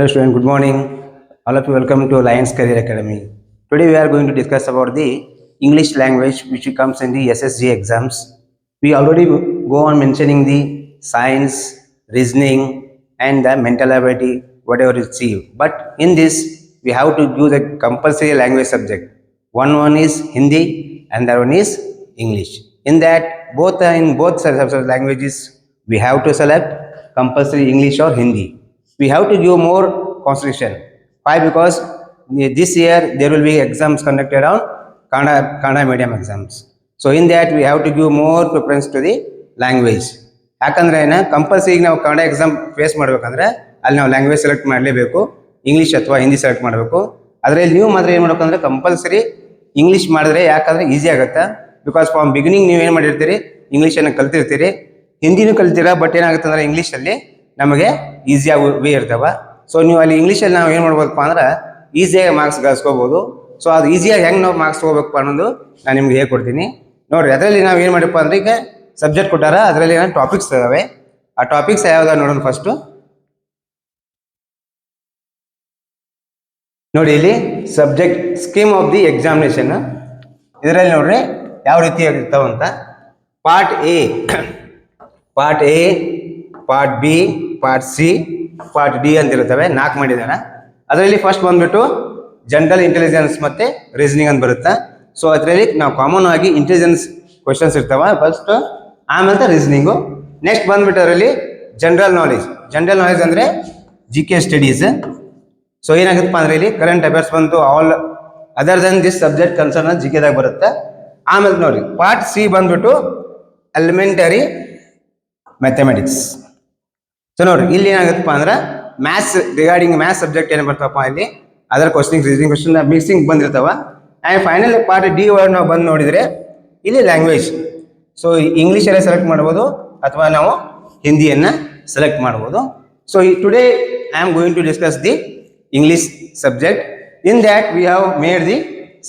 Hello student, good morning. All of you welcome to Alliance Career Academy. Today we are going to discuss about the English language which comes in the SSG exams. We already go on mentioning the science, reasoning and the mental ability, whatever you see. But in this, we have to do the compulsory language subject. One one is Hindi and the other one is English. In that, both in both languages, we have to select compulsory English or Hindi. We have to give more concentration. Why? Because this year there will be exams conducted on Kannada, Kannada medium exams. So in that we have to give more preference to the language. ಯಾಕಂದ್ರೆ ಏನ compulsory ನಾವು Kannada exam face ಮಾಡ್ಬೇಕಂದ್ರೆ ಅಲ್ಲಿ ನಾವು language select ಮಾಡಲೇಬೇಕು English ಅಥವಾ Hindi select ಮಾಡಬೇಕು ಅದರಲ್ಲಿ ನೀವು ಮಾತ್ರ ಏನು ಮಾಡಬೇಕಂದ್ರೆ ಕಂಪಲ್ಸರಿ ಇಂಗ್ಲೀಷ್ ಮಾಡಿದ್ರೆ ಯಾಕಂದ್ರೆ ಈಸಿ ಆಗುತ್ತೆ ಬಿಕಾಸ್ ಫ್ರಮ್ ಬಿಗಿನಿಂಗ್ ನೀವು ಏನು ಮಾಡಿರ್ತೀರಿ ಇಂಗ್ಲೀಷನ್ನು ಕಲ್ತಿರ್ತೀರಿ ಹಿಂದಿನೂ ಕಲ್ತೀರಾ ಬಟ್ ಏನಾಗುತ್ತೆ ಅಂದ್ರೆ ಇಂಗ್ಲೀಷಲ್ಲಿ ನಮಗೆ ಈಸಿಯಾಗಿ ವೇ ಇರ್ತಾವ. ಸೊ ನೀವು ಅಲ್ಲಿ ಇಂಗ್ಲೀಷಲ್ಲಿ ನಾವು ಏನು ಮಾಡ್ಬೋದಪ್ಪ ಅಂದ್ರೆ ಈಸಿಯಾಗಿ ಮಾರ್ಕ್ಸ್ ಗಳಿಸ್ಕೋಬೋದು. ಸೊ ಅದು ಈಸಿಯಾಗಿ ಹೆಂಗೆ ನಾವು ಮಾರ್ಕ್ಸ್ ತೊಗೋಬೇಕಪ್ಪ ಅನ್ನೋದು ನಾನು ನಿಮ್ಗೆ ಹೇಳ್ಕೊಡ್ತೀನಿ. ನೋಡ್ರಿ, ಅದರಲ್ಲಿ ನಾವು ಏನು ಮಾಡಿಪ್ಪ ಅಂದ್ರೆ ಈಗ ಸಬ್ಜೆಕ್ಟ್ ಕೊಟ್ಟಾರ, ಅದರಲ್ಲಿ ಏನೋ ಟಾಪಿಕ್ಸ್ ಇದಾವೆ. ಆ ಟಾಪಿಕ್ಸ್ ಯಾವ್ದು ನೋಡೋಣ ಫಸ್ಟು ನೋಡಿ ಇಲ್ಲಿ subject scheme of the examination ಇದರಲ್ಲಿ ನೋಡ್ರಿ ಯಾವ ರೀತಿ ಇರ್ತಾವಂತ. Part A part A part B part C part D ಅಂತ ಇರುತ್ತವೆ ನಾಲ್ಕು ಮಾಡಿದಾರೆ ಅದರಲ್ಲಿ ಫಸ್ಟ್ ಬಂದ್ಬಿಟ್ಟು ಜನರಲ್ ಇಂಟೆಲಿಜೆನ್ಸ್ ಮತ್ತೆ ರೀಸನಿಂಗ್ ಅಂತ ಬರುತ್ತೆ. ಸೊ ಅದರಲ್ಲಿ ನಾವು ಕಾಮನ್ ಆಗಿ ಇಂಟೆಲಿಜೆನ್ಸ್ ಕ್ವಶನ್ಸ್ ಇರ್ತಾವ. ಫಸ್ಟ್ ಆಮೇಲೆ ರೀಸನಿಂಗು ನೆಕ್ಸ್ಟ್ ಬಂದ್ಬಿಟ್ಟು ಅದರಲ್ಲಿ ಜನರಲ್ ನಾಲೆಜ್ ಜನರಲ್ ನಾಲೆಜ್ ಅಂದರೆ ಜಿ ಕೆ ಸ್ಟಡೀಸ್ ಸೊ ಏನಾಗುತ್ತಪ್ಪ ಅಂದ್ರೆ ಇಲ್ಲಿ ಕರೆಂಟ್ ಅಫೇರ್ಸ್ ಬಂತು all other than this subject concern G ಕೆದಾಗ ಬರುತ್ತೆ. ಆಮೇಲೆ ನೋಡಿ ಪಾರ್ಟ್ ಸಿ ಬಂದ್ಬಿಟ್ಟು ಎಲಿಮೆಂಟರಿ ಮ್ಯಾಥಮೆಟಿಕ್ಸ್ ಸೊ ನೋಡ್ರಿ, ಇಲ್ಲಿ ಏನಾಗುತ್ತಪ್ಪ ಅಂದ್ರೆ ಮ್ಯಾಥ್ಸ್ ರಿಗಾರ್ಡಿಂಗ್ ಮ್ಯಾಥ್ಸ್ ಸಬ್ಜೆಕ್ಟ್ ಏನು ಬರ್ತಪ್ಪ ಇಲ್ಲಿ? ಅದರ questioning reasoning question mixing ಬಂದಿರ್ತಾವ. And final part D word ನಾವು ಬಂದು ನೋಡಿದರೆ ಇಲ್ಲಿ ಲ್ಯಾಂಗ್ವೇಜ್ ಸೊ ಇಂಗ್ಲೀಷಲ್ಲೇ ಸೆಲೆಕ್ಟ್ ಮಾಡ್ಬೋದು, ಅಥವಾ ನಾವು ಹಿಂದಿಯನ್ನು ಸೆಲೆಕ್ಟ್ ಮಾಡ್ಬೋದು. So today I am going to discuss the English subject in that we have made the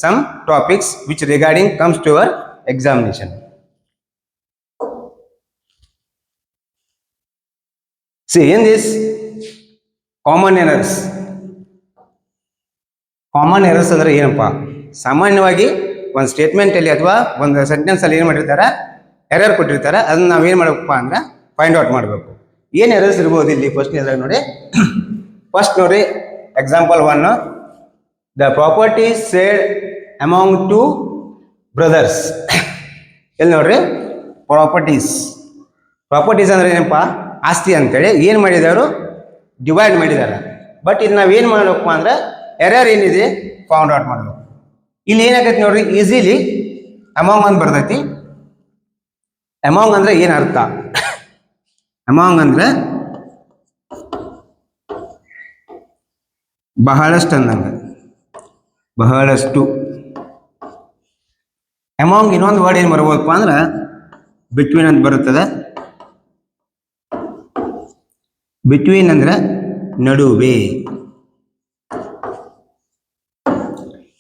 some topics which regarding comes to our examination. See, in this, common errors. Common errors ಅಂದ್ರೆ ಏನಪ್ಪ? ಸಾಮಾನ್ಯವಾಗಿ ಒಂದು statement ಅಲ್ಲಿ ಅಥವಾ ಒಂದು sentence ಅಲ್ಲಿ ಏನು ಮಾಡಿರ್ತಾರೆ? ಎರರ್ ಕೊಟ್ಟಿರ್ತಾರೆ. ಅದನ್ನ ನಾವು ಏನು ಮಾಡಬೇಕಪ್ಪ ಅಂದ್ರೆ ಫೈಂಡ್ ಔಟ್ ಮಾಡಬೇಕು. ಏನು ಎರರ್ಸ್ ಇರ್ಬೋದು ಇಲ್ಲಿ ಫಸ್ಟ್ ಇದ್ರಾಗ ನೋಡಿ. ಫಸ್ಟ್ ನೋಡಿ example one the property said among two brothers ಎಲ್ಲಿ ನೋಡ್ರಿ ಪ್ರಾಪರ್ಟೀಸ್ ಪ್ರಾಪರ್ಟೀಸ್ ಅಂದ್ರೆ ಏನಪ್ಪ? ಆಸ್ತಿ ಅಂತೇಳಿ ಏನು ಮಾಡಿದವರು ಡಿವೈಡ್ ಮಾಡಿದ್ದಾರೆ ಬಟ್ ಇದು ನಾವು ಏನು ಮಾಡಬೇಕು ಅಂದ್ರೆ ಎರರ್ ಏನಿದೆ ಫೌಂಡ್ ಔಟ್ ಮಾಡಬೇಕು. ಇಲ್ಲಿ ಏನಾಗೈತೆ ನೋಡ್ರಿ ಈಸಿಲಿ ಅಮೌಂಗ್ ಅಂತ ಬರ್ತೈತಿ. ಅಮೌಂಗ್ ಅಂದ್ರೆ ಏನು ಅರ್ಥ? ಅಮೌಂಗ್ ಅಂದ್ರೆ ಬಹಳಷ್ಟು ಅಂದಂಗ. ಬಹಳಷ್ಟು. ಅಮೌಂಗ್ ಇನ್ನೊಂದು ವರ್ಡ್ ಏನು ಬರ್ಬೋದಪ್ಪ ಅಂದ್ರೆ ಬಿಟ್ವೀನ್ ಅಂತ ಬರುತ್ತದೆ. ಬಿಟ್ವೀನ್ ಅಂದ್ರೆ ನಡುವೆ.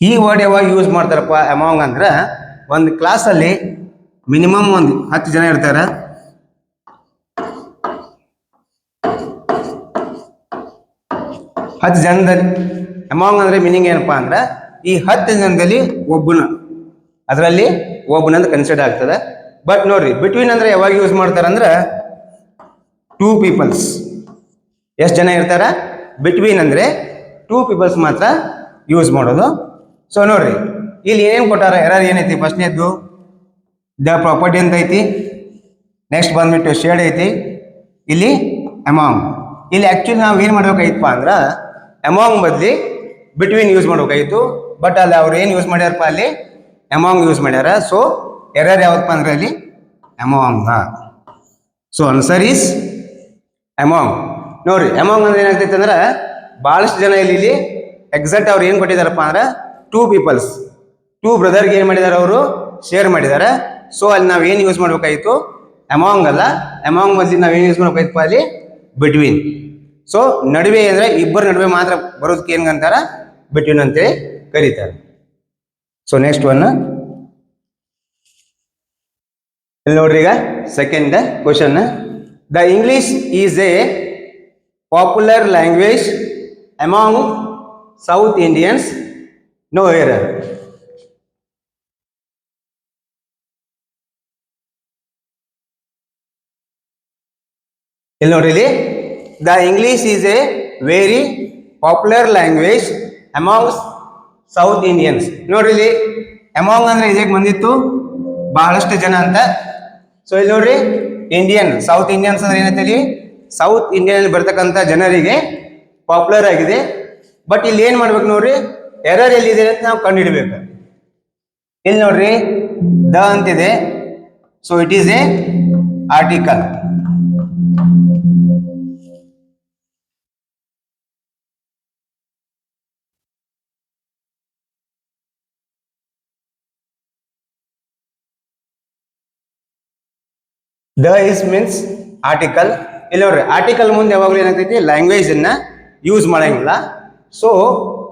ಈ ವರ್ಡ್ ಯಾವಾಗ ಯೂಸ್ ಮಾಡ್ತಾರಪ್ಪ ಅಮಾಂಗ್ ಅಂದ್ರೆ ಒಂದು ಕ್ಲಾಸಲ್ಲಿ ಮಿನಿಮಮ್ ಒಂದು ಹತ್ತು ಜನ ಇರ್ತಾರೆ. ಹತ್ತು ಜನದಲ್ಲಿ ಅಮಾಂಗ್ ಅಂದ್ರೆ ಮೀನಿಂಗ್ ಏನಪ್ಪಾ ಅಂದ್ರೆ ಈ ಹತ್ತು ಜನದಲ್ಲಿ ಒಬ್ಬನ, ಅದರಲ್ಲಿ ಒಬ್ಬನಂತ ಕನ್ಸಿಡರ್ ಆಗ್ತದೆ. ಬಟ್ ನೋಡ್ರಿ ಬಿಟ್ವೀನ್ ಅಂದ್ರೆ ಯಾವಾಗ ಯೂಸ್ ಮಾಡ್ತಾರಂದ್ರೆ ಟೂ ಪೀಪಲ್ಸ್ ಎಷ್ಟು ಜನ ಇರ್ತಾರ? ಬಿಟ್ವೀನ್ ಅಂದರೆ ಟೂ ಪೀಪಲ್ಸ್ ಮಾತ್ರ ಯೂಸ್ ಮಾಡೋದು. ಸೊ ನೋಡ್ರಿ, ಇಲ್ಲಿ ಏನೇನು ಕೊಟ್ಟಾರ? ಎರರ್ ಏನೈತಿ? ಫಸ್ಟ್ನೇದ್ದು ದ ಪ್ರಾಪರ್ಟಿ ಅಂತ ಐತಿ ನೆಕ್ಸ್ಟ್ ಬಂದ್ಬಿಟ್ಟು ಶೇಡ್ ಐತಿ. ಇಲ್ಲಿ ಅಮೌಂಟ್ ಇಲ್ಲಿ ಆ್ಯಕ್ಚುಲಿ ನಾವು ಏನು ಮಾಡ್ಬೇಕಾಗಿತ್ತಪ್ಪ ಅಂದ್ರೆ ಅಮೌಂಟ್ ಬದಲಿ ಬಿಟ್ವೀನ್ ಯೂಸ್ ಮಾಡ್ಬೇಕಾಗಿತ್ತು. ಬಟ್ ಅಲ್ಲಿ ಅವ್ರು ಏನು ಯೂಸ್ ಮಾಡ್ಯಾರಪ್ಪ ಅಲ್ಲಿ? ಅಮೌಂಟ್ ಯೂಸ್ ಮಾಡ್ಯಾರ. ಸೊ ಎರರ್ ಯಾವತ್ತಪ್ಪ ಅಂದ್ರೆ ಅಲ್ಲಿ amount so answer is among ನೋಡ್ರಿ ಎಮೌಂಗ್ ಅಂದ್ರೆ ಏನಾಗ್ತೈತೆ ಅಂದ್ರೆ ಭಾಳಷ್ಟು ಜನ ಇಲ್ಲಿ ಇಲ್ಲಿ ಎಕ್ಸಾಕ್ಟ್ ಅವ್ರು ಏನು ಕೊಟ್ಟಿದಾರಪ್ಪ ಅಂದ್ರೆ ಟೂ ಪೀಪಲ್ಸ್ ಟೂ ಬ್ರದರ್ಗೆ ಏನು ಮಾಡಿದಾರೆ ಅವರು? ಶೇರ್ ಮಾಡಿದ್ದಾರೆ ಸೊ ಅಲ್ಲಿ ನಾವು ಏನು ಯೂಸ್ ಮಾಡ್ಬೇಕಾಗಿತ್ತು ಅಮಾಂಗ್ ಅಲ್ಲ ಅಮಾಂಗ್ ಬದಲಿ ನಾವು ಏನು ಯೂಸ್ ಮಾಡ್ಬೇಕಾಗಿತ್ತು ಅಲ್ಲಿ? ಬಿಟ್ವೀನ್ ಸೊ ನಡುವೆ ಅಂದ್ರೆ ಇಬ್ಬರ ನಡುವೆ ಮಾತ್ರ ಬರೋದಕ್ಕೆ ಏನಂತಾರ ಬಿಟ್ವೀನ್ ಅಂತೇಳಿ ಕರೀತಾರೆ. ಸೊ ನೆಕ್ಸ್ಟ್ ಒನ್ ಇಲ್ಲಿ ನೋಡ್ರಿ ಈಗ second question the English is a popular language among South Indians, no error. ಇಲ್ಲಿ ನೋಡ್ರಿ the English is a very popular language among South Indians ನೋಡ್ರಿ ಅಮಾಂಗ್ ಅಂದ್ರೆ ಇದಕ್ಕೆ ಬಂದಿತ್ತು ಬಹಳಷ್ಟು ಜನ ಅಂತ. ಸೊ ಇಲ್ಲಿ ನೋಡ್ರಿ ಇಂಡಿಯನ್ ಸೌತ್ ಇಂಡಿಯನ್ಸ್ ಅಂದ್ರೆ ಏನೈತೆ ಇಲ್ಲಿ ಸೌತ್ ಇಂಡಿಯಾನಲ್ಲಿ ಬರ್ತಕ್ಕಂಥ ಜನರಿಗೆ ಪಾಪ್ಯುಲರ್ ಆಗಿದೆ. ಬಟ್ ಇಲ್ಲಿ ಏನ್ ಮಾಡ್ಬೇಕು ನೋಡ್ರಿ? ಎರರ್ ಎಲ್ಲಿದೆ ಅಂತ ನಾವು ಕಂಡುಹಿಡಬೇಕು. ಇಲ್ಲಿ ನೋಡ್ರಿ, ದ ಅಂತಿದೆ. So it is a article the is means article ಇಲ್ಲಿ ನೋಡ್ರಿ ಆರ್ಟಿಕಲ್ ಮುಂದೆ ಯಾವಾಗಲೂ ಏನಾಗ್ತೈತಿ? ಲ್ಯಾಂಗ್ವೇಜ್ ಯೂಸ್ ಮಾಡಂಗಿಲ್ಲ. So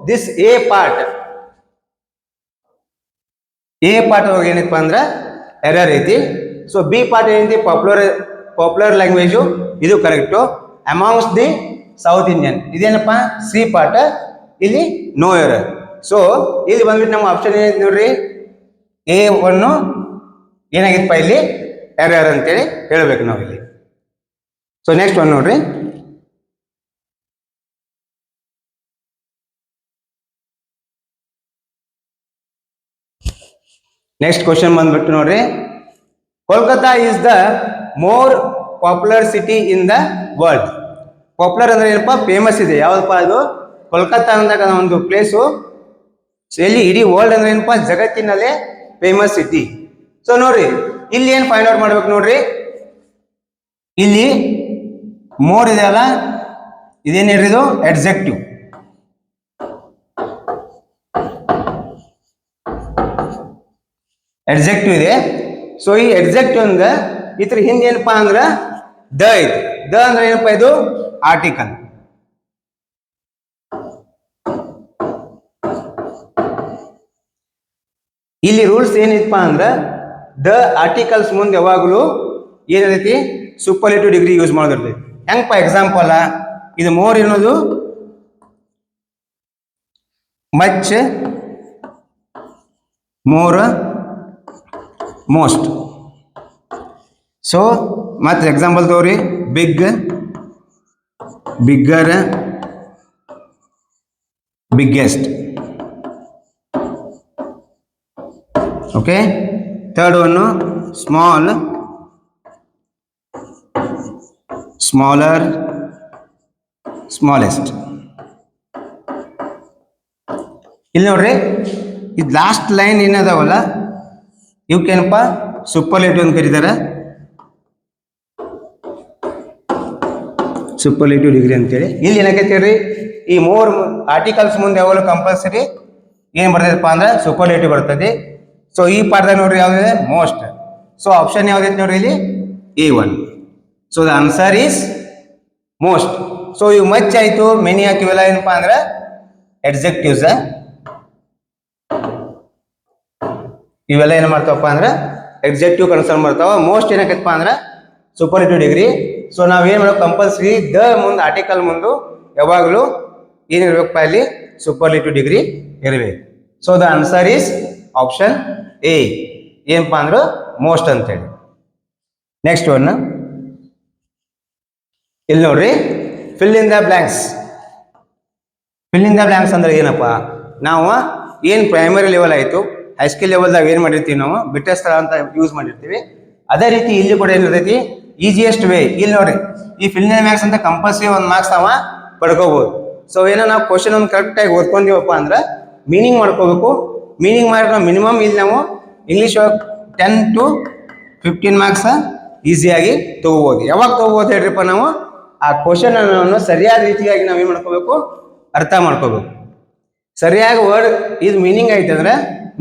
this A part A part ಒಳಗೆ ಏನೈತಪ್ಪ ಅಂದ್ರೆ ಎರರ್ ಐತಿ. ಸೊ ಬಿ ಪಾರ್ಟ್ ಏನೈತಿ? ಪಾಪ್ಯುಲರ್ ಪಾಪ್ಯುಲರ್ ಲ್ಯಾಂಗ್ವೇಜು ಇದು correct amongst the South Indian ಇದೇನಪ್ಪ? ಸಿ ಪಾರ್ಟ್ ಇಲ್ಲಿ ನೋ ಎರರ್ ಸೊ ಇಲ್ಲಿ ಬಂದ್ಬಿಟ್ಟು ನಮ್ಮ ಆಪ್ಷನ್ ಏನೈತಿ ನೋಡ್ರಿ? ಎ ಒನ್ನು ಏನಾಗಿತ್ತಪ್ಪ ಇಲ್ಲಿ? ಎರರ್ ಅಂತೇಳಿ ಹೇಳ್ಬೇಕು ನಾವು ಇಲ್ಲಿ ಸೊ ನೆಕ್ಸ್ಟ್ ಒನ್ ನೋಡ್ರಿ. ನೆಕ್ಸ್ಟ್ ಕ್ವಶನ್ ಬಂದ್ಬಿಟ್ಟು ನೋಡ್ರಿ. Kolkata is the more popular city in the world popular ಅಂದ್ರೆ ಏನಪ್ಪ? ಫೇಮಸ್ ಇದೆ. ಯಾವ್ದಪ್ಪ ಅದು? ಕೋಲ್ಕತ್ತಾ ಅಂದಾಗ ಒಂದು ಪ್ಲೇಸು ಎಲ್ಲಿ ಇಡೀ ವರ್ಲ್ಡ್ ಅಂದ್ರೆ ಏನಪ್ಪ? ಜಗತ್ತಿನಲ್ಲೇ ಫೇಮಸ್ ಸಿಟಿ ಸೊ ನೋಡ್ರಿ. ಇಲ್ಲಿ ಏನು ಫೈಂಡ್ ಔಟ್ ಮಾಡ್ಬೇಕು ನೋಡ್ರಿ? ಇಲ್ಲಿ ಮೋರ್ ಇದೆ ಅಲ್ಲ? ಇದೇನು ಎಡ್ಜೆಕ್ಟಿವ್ ಎಡ್ಜೆಕ್ಟಿವ್ ಇದೆ. ಸೊ ಈ ಎಡ್ಜೆಕ್ಟಿವ್ ಅಂದ್ರೆ ಇದ್ರ ಹಿಂದೆ ಏನಪ್ಪಾ ಅಂದ್ರೆ, ದ ಇದೆ. ದ ಅಂದ್ರೆ ಏನಪ್ಪಾ ಇದು? ಆರ್ಟಿಕಲ್ ಇಲ್ಲಿ ರೂಲ್ಸ್ ಏನಿತ್ತಪ್ಪ ಅಂದ್ರೆ, ದ ಆರ್ಟಿಕಲ್ಸ್ ಮುಂದೆ ಯಾವಾಗಲೂ ಏನೈತಿ ಸೂಪರ್ಲೇಟಿವ್ ಡಿಗ್ರಿ ಯೂಸ್ ಮಾಡೋದಿರ್ತೈತಿ. ಹೆಂಗಪ್ಪ ಎಕ್ಸಾಂಪಲ್ ಇದು ಮೋರ್ ಏನೋದು ಮಚ್ ಮೋರ್ ಮೋಸ್ಟ್ ಸೊ ಮತ್ತೆ ಎಕ್ಸಾಂಪಲ್ ತೋರಿ big bigger biggest okay third one small smaller smallest. ಇಲ್ಲಿ ನೋಡ್ರಿ ಇದು ಲಾಸ್ಟ್ ಲೈನ್ ಏನದಾವಲ್ಲ ಇವಕ್ಕೇನಪ್ಪ ಸೂಪರ್ಲೇಟಿವ್ ಅಂತ ಕರೀತಾರೆ. ಸೂಪರ್ಲೇಟಿವ್ ಡಿಗ್ರಿ ಅಂತೇಳಿ. ಇಲ್ಲಿ ಏನಾಕೈತಿ ರೀ ಈ ಮೂರು ಆರ್ಟಿಕಲ್ಸ್ ಮುಂದೆ ಯಾವಾಗಲೂ ಕಂಪಲ್ಸರಿ ಏನು ಬರ್ತೈತಪ್ಪ ಅಂದ್ರೆ ಸೂಪರ್ಲೇಟಿವ್ ಬರ್ತದೆ. ಸೊ ಈ ಪಾಠದಾಗ ನೋಡ್ರಿ ಯಾವುದಿದೆ ಮೋಸ್ಟ್ ಸೊ ಆಪ್ಷನ್ ಯಾವ್ದೈತೆ ನೋಡ್ರಿ ಇಲ್ಲಿ? A one so the answer is most so ಇವು ಮಚ್ ಆಯ್ತು. ಮೆನಿ ಹಾಕಿವೆಲ್ಲ ಏನಪ್ಪಾ ಅಂದ್ರೆ ಎಡ್ಜೆಕ್ಟಿವ್ಸ್ ಇವೆಲ್ಲ ಏನು ಮಾಡ್ತಾವಪ್ಪ ಅಂದ್ರೆ ಎಕ್ಸೆಕ್ಟಿವ್ ಕನ್ಸರ್ನ್ ಮಾಡ್ತಾವ. ಮೋಸ್ಟ್ ಏನಕ್ಕಪ್ಪ ಅಂದ್ರೆ ಸೂಪರ್ಟಿವ್ ಡಿಗ್ರಿ ಸೊ ನಾವ್ ಏನ್ ಮಾಡೋ ಕಂಪಲ್ಸರಿ ದ ಮುಂದೆ ಆರ್ಟಿಕಲ್ ಮುಂದೆ ಯಾವಾಗಲೂ ಏನಿರ್ಬೇಕಪ್ಪ ಇಲ್ಲಿ? ಸೂಪರ್ಲಿಟಿವ್ ಡಿಗ್ರಿ ಇರಬೇಕು. So the answer is option A ಏನಪ್ಪ ಅಂದ್ರೆ ಮೋಸ್ಟ್ ಅಂತೇಳಿ. ನೆಕ್ಸ್ಟ್ ಒನ್ ಇಲ್ಲಿ ನೋಡ್ರಿ? Fill in the blanks fill in the blanks ಅಂದ್ರೆ ಏನಪ್ಪ? ನಾವು ಏನು ಪ್ರೈಮರಿ ಲೆವೆಲ್ ಆಯಿತು ಹೈಸ್ಕೂಲ್ ಲೆವೆಲ್ದಾಗ ಏನು ಮಾಡಿರ್ತೀವಿ ನಾವು? ಬಿಟ್ಟ ಸ್ಥಳ ಅಂತ ಯೂಸ್ ಮಾಡಿರ್ತೀವಿ. ಅದೇ ರೀತಿ ಇಲ್ಲಿ ಕೂಡ ಏನಿರ್ತೈತಿ ಈಸಿಯೆಸ್ಟ್ ವೇ ಇಲ್ಲಿ ನೋಡ್ರಿ, ಈ ಫಿಲ್ ಇನ್ ಮ್ಯಾಕ್ಸ್ ಅಂತ ಕಂಪಲ್ಸರಿ ಒಂದು ಮಾರ್ಕ್ಸ್ ಅವ ಪಡ್ಕೋಬಹುದು ಸೊ ಏನೋ ನಾವು ಕ್ವಶನ್ ಒಂದು ಕರೆಕ್ಟಾಗಿ ಓದ್ಕೊಂಡಿವಪ್ಪ ಅಂದ್ರೆ ಮೀನಿಂಗ್ ಮಾಡ್ಕೋಬೇಕು. ಮೀನಿಂಗ್ ಮಾಡಿದ್ರೆ ನಾವು ಮಿನಿಮಮ್ ಇಲ್ಲಿ ನಾವು English ten to fifteen marks ಈಸಿಯಾಗಿ ತಗೋಬೋದು. ಯಾವಾಗ ತಗೋಬೋದು ಹೇಳ್ರಿಪ್ಪ ನಾವು? ಆ ಕ್ವಶನ್ ಅನ್ನು ಸರಿಯಾದ ರೀತಿಯಾಗಿ ನಾವು ಮಾಡ್ಕೋಬೇಕು? ಅರ್ಥ ಮಾಡ್ಕೋಬೇಕು. ಸರಿಯಾಗಿ ವರ್ಡ್ ಇದು ಮೀನಿಂಗ್ ಐತೆ ಅಂದ್ರೆ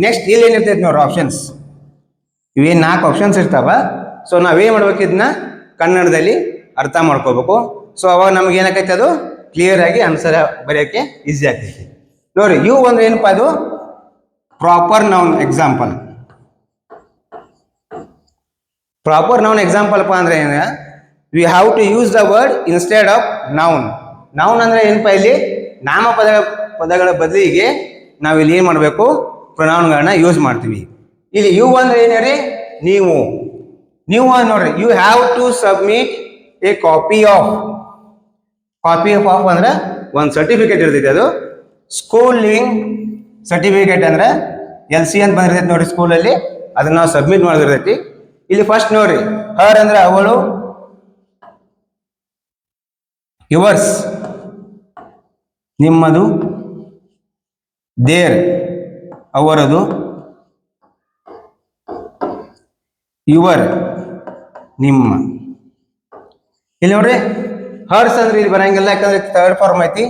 ನೆಕ್ಸ್ಟ್ ಇಲ್ಲಿ ಏನಿರ್ತೈತೆ ನೋಡ್ರಿ ಆಪ್ಷನ್ಸ್ ಇವೇನು ನಾಲ್ಕು ಆಪ್ಷನ್ಸ್ ಇರ್ತಾವ. ಸೊ ನಾವೇನು ಮಾಡ್ಬೇಕು ಇದನ್ನ? ಕನ್ನಡದಲ್ಲಿ ಅರ್ಥ ಮಾಡ್ಕೋಬೇಕು. ಸೊ ಅವಾಗ ನಮ್ಗೆ ಏನಾಕೈತೆ ಅದು? ಕ್ಲಿಯರ್ ಆಗಿ ಆನ್ಸರ್ ಬರೆಯೋಕೆ ಈಸಿ ಆಗ್ತೈತಿ. ನೋಡ್ರಿ ಇವು ಒಂದು ಏನಪ್ಪ ಅದು? Proper noun example proper noun example ಅಪ್ಪ ಅಂದ್ರೆ ಏನು? We have to use the word instead of noun noun ಅಂದರೆ ಏನಪ್ಪ ಇಲ್ಲಿ? ನಾಮಪದ ಪದಗಳ ಬದಲಿಗೆ ನಾವು ಇಲ್ಲಿ ಏನು ಮಾಡಬೇಕು? ಪ್ರೊನೌನ್ಗಳನ್ನ ಯೂಸ್ ಮಾಡ್ತೀವಿ. ಇಲ್ಲಿ ಯು ಅಂದ್ರೆ ಏನು ಹೇಳಿ ನೀವು. ನೀವು ನೋಡ್ರಿ you have to submit a copy of copy of of ಅಂದ್ರೆ? ಒಂದು ಸರ್ಟಿಫಿಕೇಟ್ ಇರ್ತೈತೆ ಅದು. ಸ್ಕೂಲಿಂಗ್ ಸರ್ಟಿಫಿಕೇಟ್ ಅಂದ್ರೆ ಎಲ್ ಸಿ ಅಂತ ಬಂದಿರ್ತೈತಿ ನೋಡ್ರಿ ಸ್ಕೂಲಲ್ಲಿ ಅದನ್ನ ನಾವು ಸಬ್ಮಿಟ್ ಮಾಡಿದಿರ್ತೈತಿ ಇಲ್ಲಿ ಫಸ್ಟ್ ನೋಡ್ರಿ ಹರ್ ಅಂದ್ರೆ ಅವಳು ಯುವರ್ಸ್ ನಿಮ್ಮದು. ದೇರ್ ಅವರದು. ಯುವರ್ ನಿಮ್ಮ. ಇಲ್ಲಿ ನೋಡ್ರಿ ಹರ್ಸ್ ಅಂದ್ರೆ ಇದು ಬರಂಗಿಲ್ಲ, ಯಾಕಂದ್ರೆ ಥರ್ಡ್ ಫಾರ್ಮ್ ಐತಿ.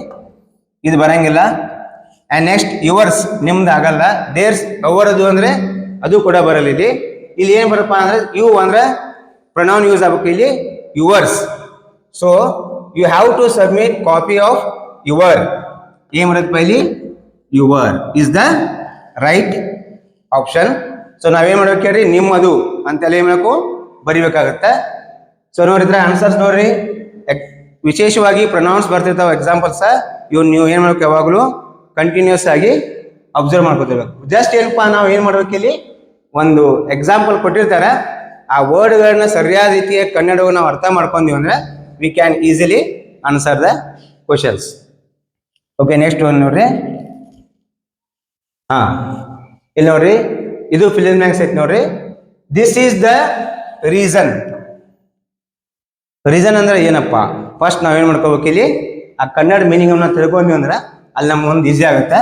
ಇದು ಬರಂಗಿಲ್ಲ. ಆ್ಯಂಡ್ ನೆಕ್ಸ್ಟ್ ಯುವರ್ಸ್ ನಿಮ್ದು ಆಗಲ್ಲ. ದೇರ್ಸ್ ಅವರದು ಅಂದ್ರೆ ಅದು ಕೂಡ ಬರಲ್ಲ ಇಲ್ಲಿ. ಇಲ್ಲಿ ಏನು ಬರಪ್ಪ ಅಂದ್ರೆ ಯು ಅಂದ್ರೆ ಪ್ರೊನೌನ್ ಯೂಸ್ ಆಗ್ಬೇಕು ಇಲ್ಲಿ. Yours so you have to submit copy of your ಏನ್ ಬರುತ್ತೆ ಪೈಲಿ your is the right option so ನಾವೇನ್ ಮಾಡ್ಬೇಕು ಹೇಳ್ರಿ? ನಿಮ್ಮದು ಅಂತೆಲ್ಲ ಏನ್ ಮಾಡಬೇಕು? ಬರಿಬೇಕಾಗತ್ತೆ. ಸೊ ನೋಡಿದ್ರೆ ಆನ್ಸರ್ಸ್ ನೋಡ್ರಿ. ವಿಶೇಷವಾಗಿ ಪ್ರೊನೌನ್ಸ್ ಬರ್ತಿರ್ತಾವ ಎಕ್ಸಾಂಪಲ್ಸ್ ಇವ್ ನೀವು ಏನ್ ಮಾಡ್ಬೇಕು ಯಾವಾಗಲೂ ಕಂಟಿನ್ಯೂಸ್ ಆಗಿ ಅಬ್ಸರ್ವ್ ಮಾಡ್ಕೊತಿರ್ಬೇಕು. ಜಸ್ಟ್ ಏನಪ್ಪಾ ನಾವು ಏನ್ ಮಾಡ್ಬೇಕು ಇಲ್ಲಿ? ಒಂದು ಎಕ್ಸಾಂಪಲ್ ಕೊಟ್ಟಿರ್ತಾರೆ. ಆ ವರ್ಡ್ಗಳನ್ನ ಸರಿಯಾದ ರೀತಿಯ ಕನ್ನಡವನ್ನು ನಾವು ಅರ್ಥ ಮಾಡ್ಕೊಂತೀವಿ ಅಂದ್ರೆ we can easily answer the questions okay next ಒಂದು ನೋಡ್ರಿ. ಹಾ ಇಲ್ಲಿ ನೋಡ್ರಿ, ಇದು ಫಿಲಿಮ್ ಮ್ಯಾಕ್ಸ್ ಐತಿ ನೋಡ್ರಿ. This is the reason reason ಅಂದ್ರೆ ಏನಪ್ಪ? ಫಸ್ಟ್ ನಾವೇನ್ ಮಾಡ್ಕೋಬೇಕು ಇಲ್ಲಿ? ಆ ಕನ್ನಡ ಮೀನಿಂಗ್ ಅನ್ನ ತಿಳ್ಕೊಂಡ್ವಿ ಅಂದ್ರೆ ಅಲ್ಲಿ ನಮ್ಗೊಂದು ಒಂದು ಈಸಿ ಆಗುತ್ತೆ.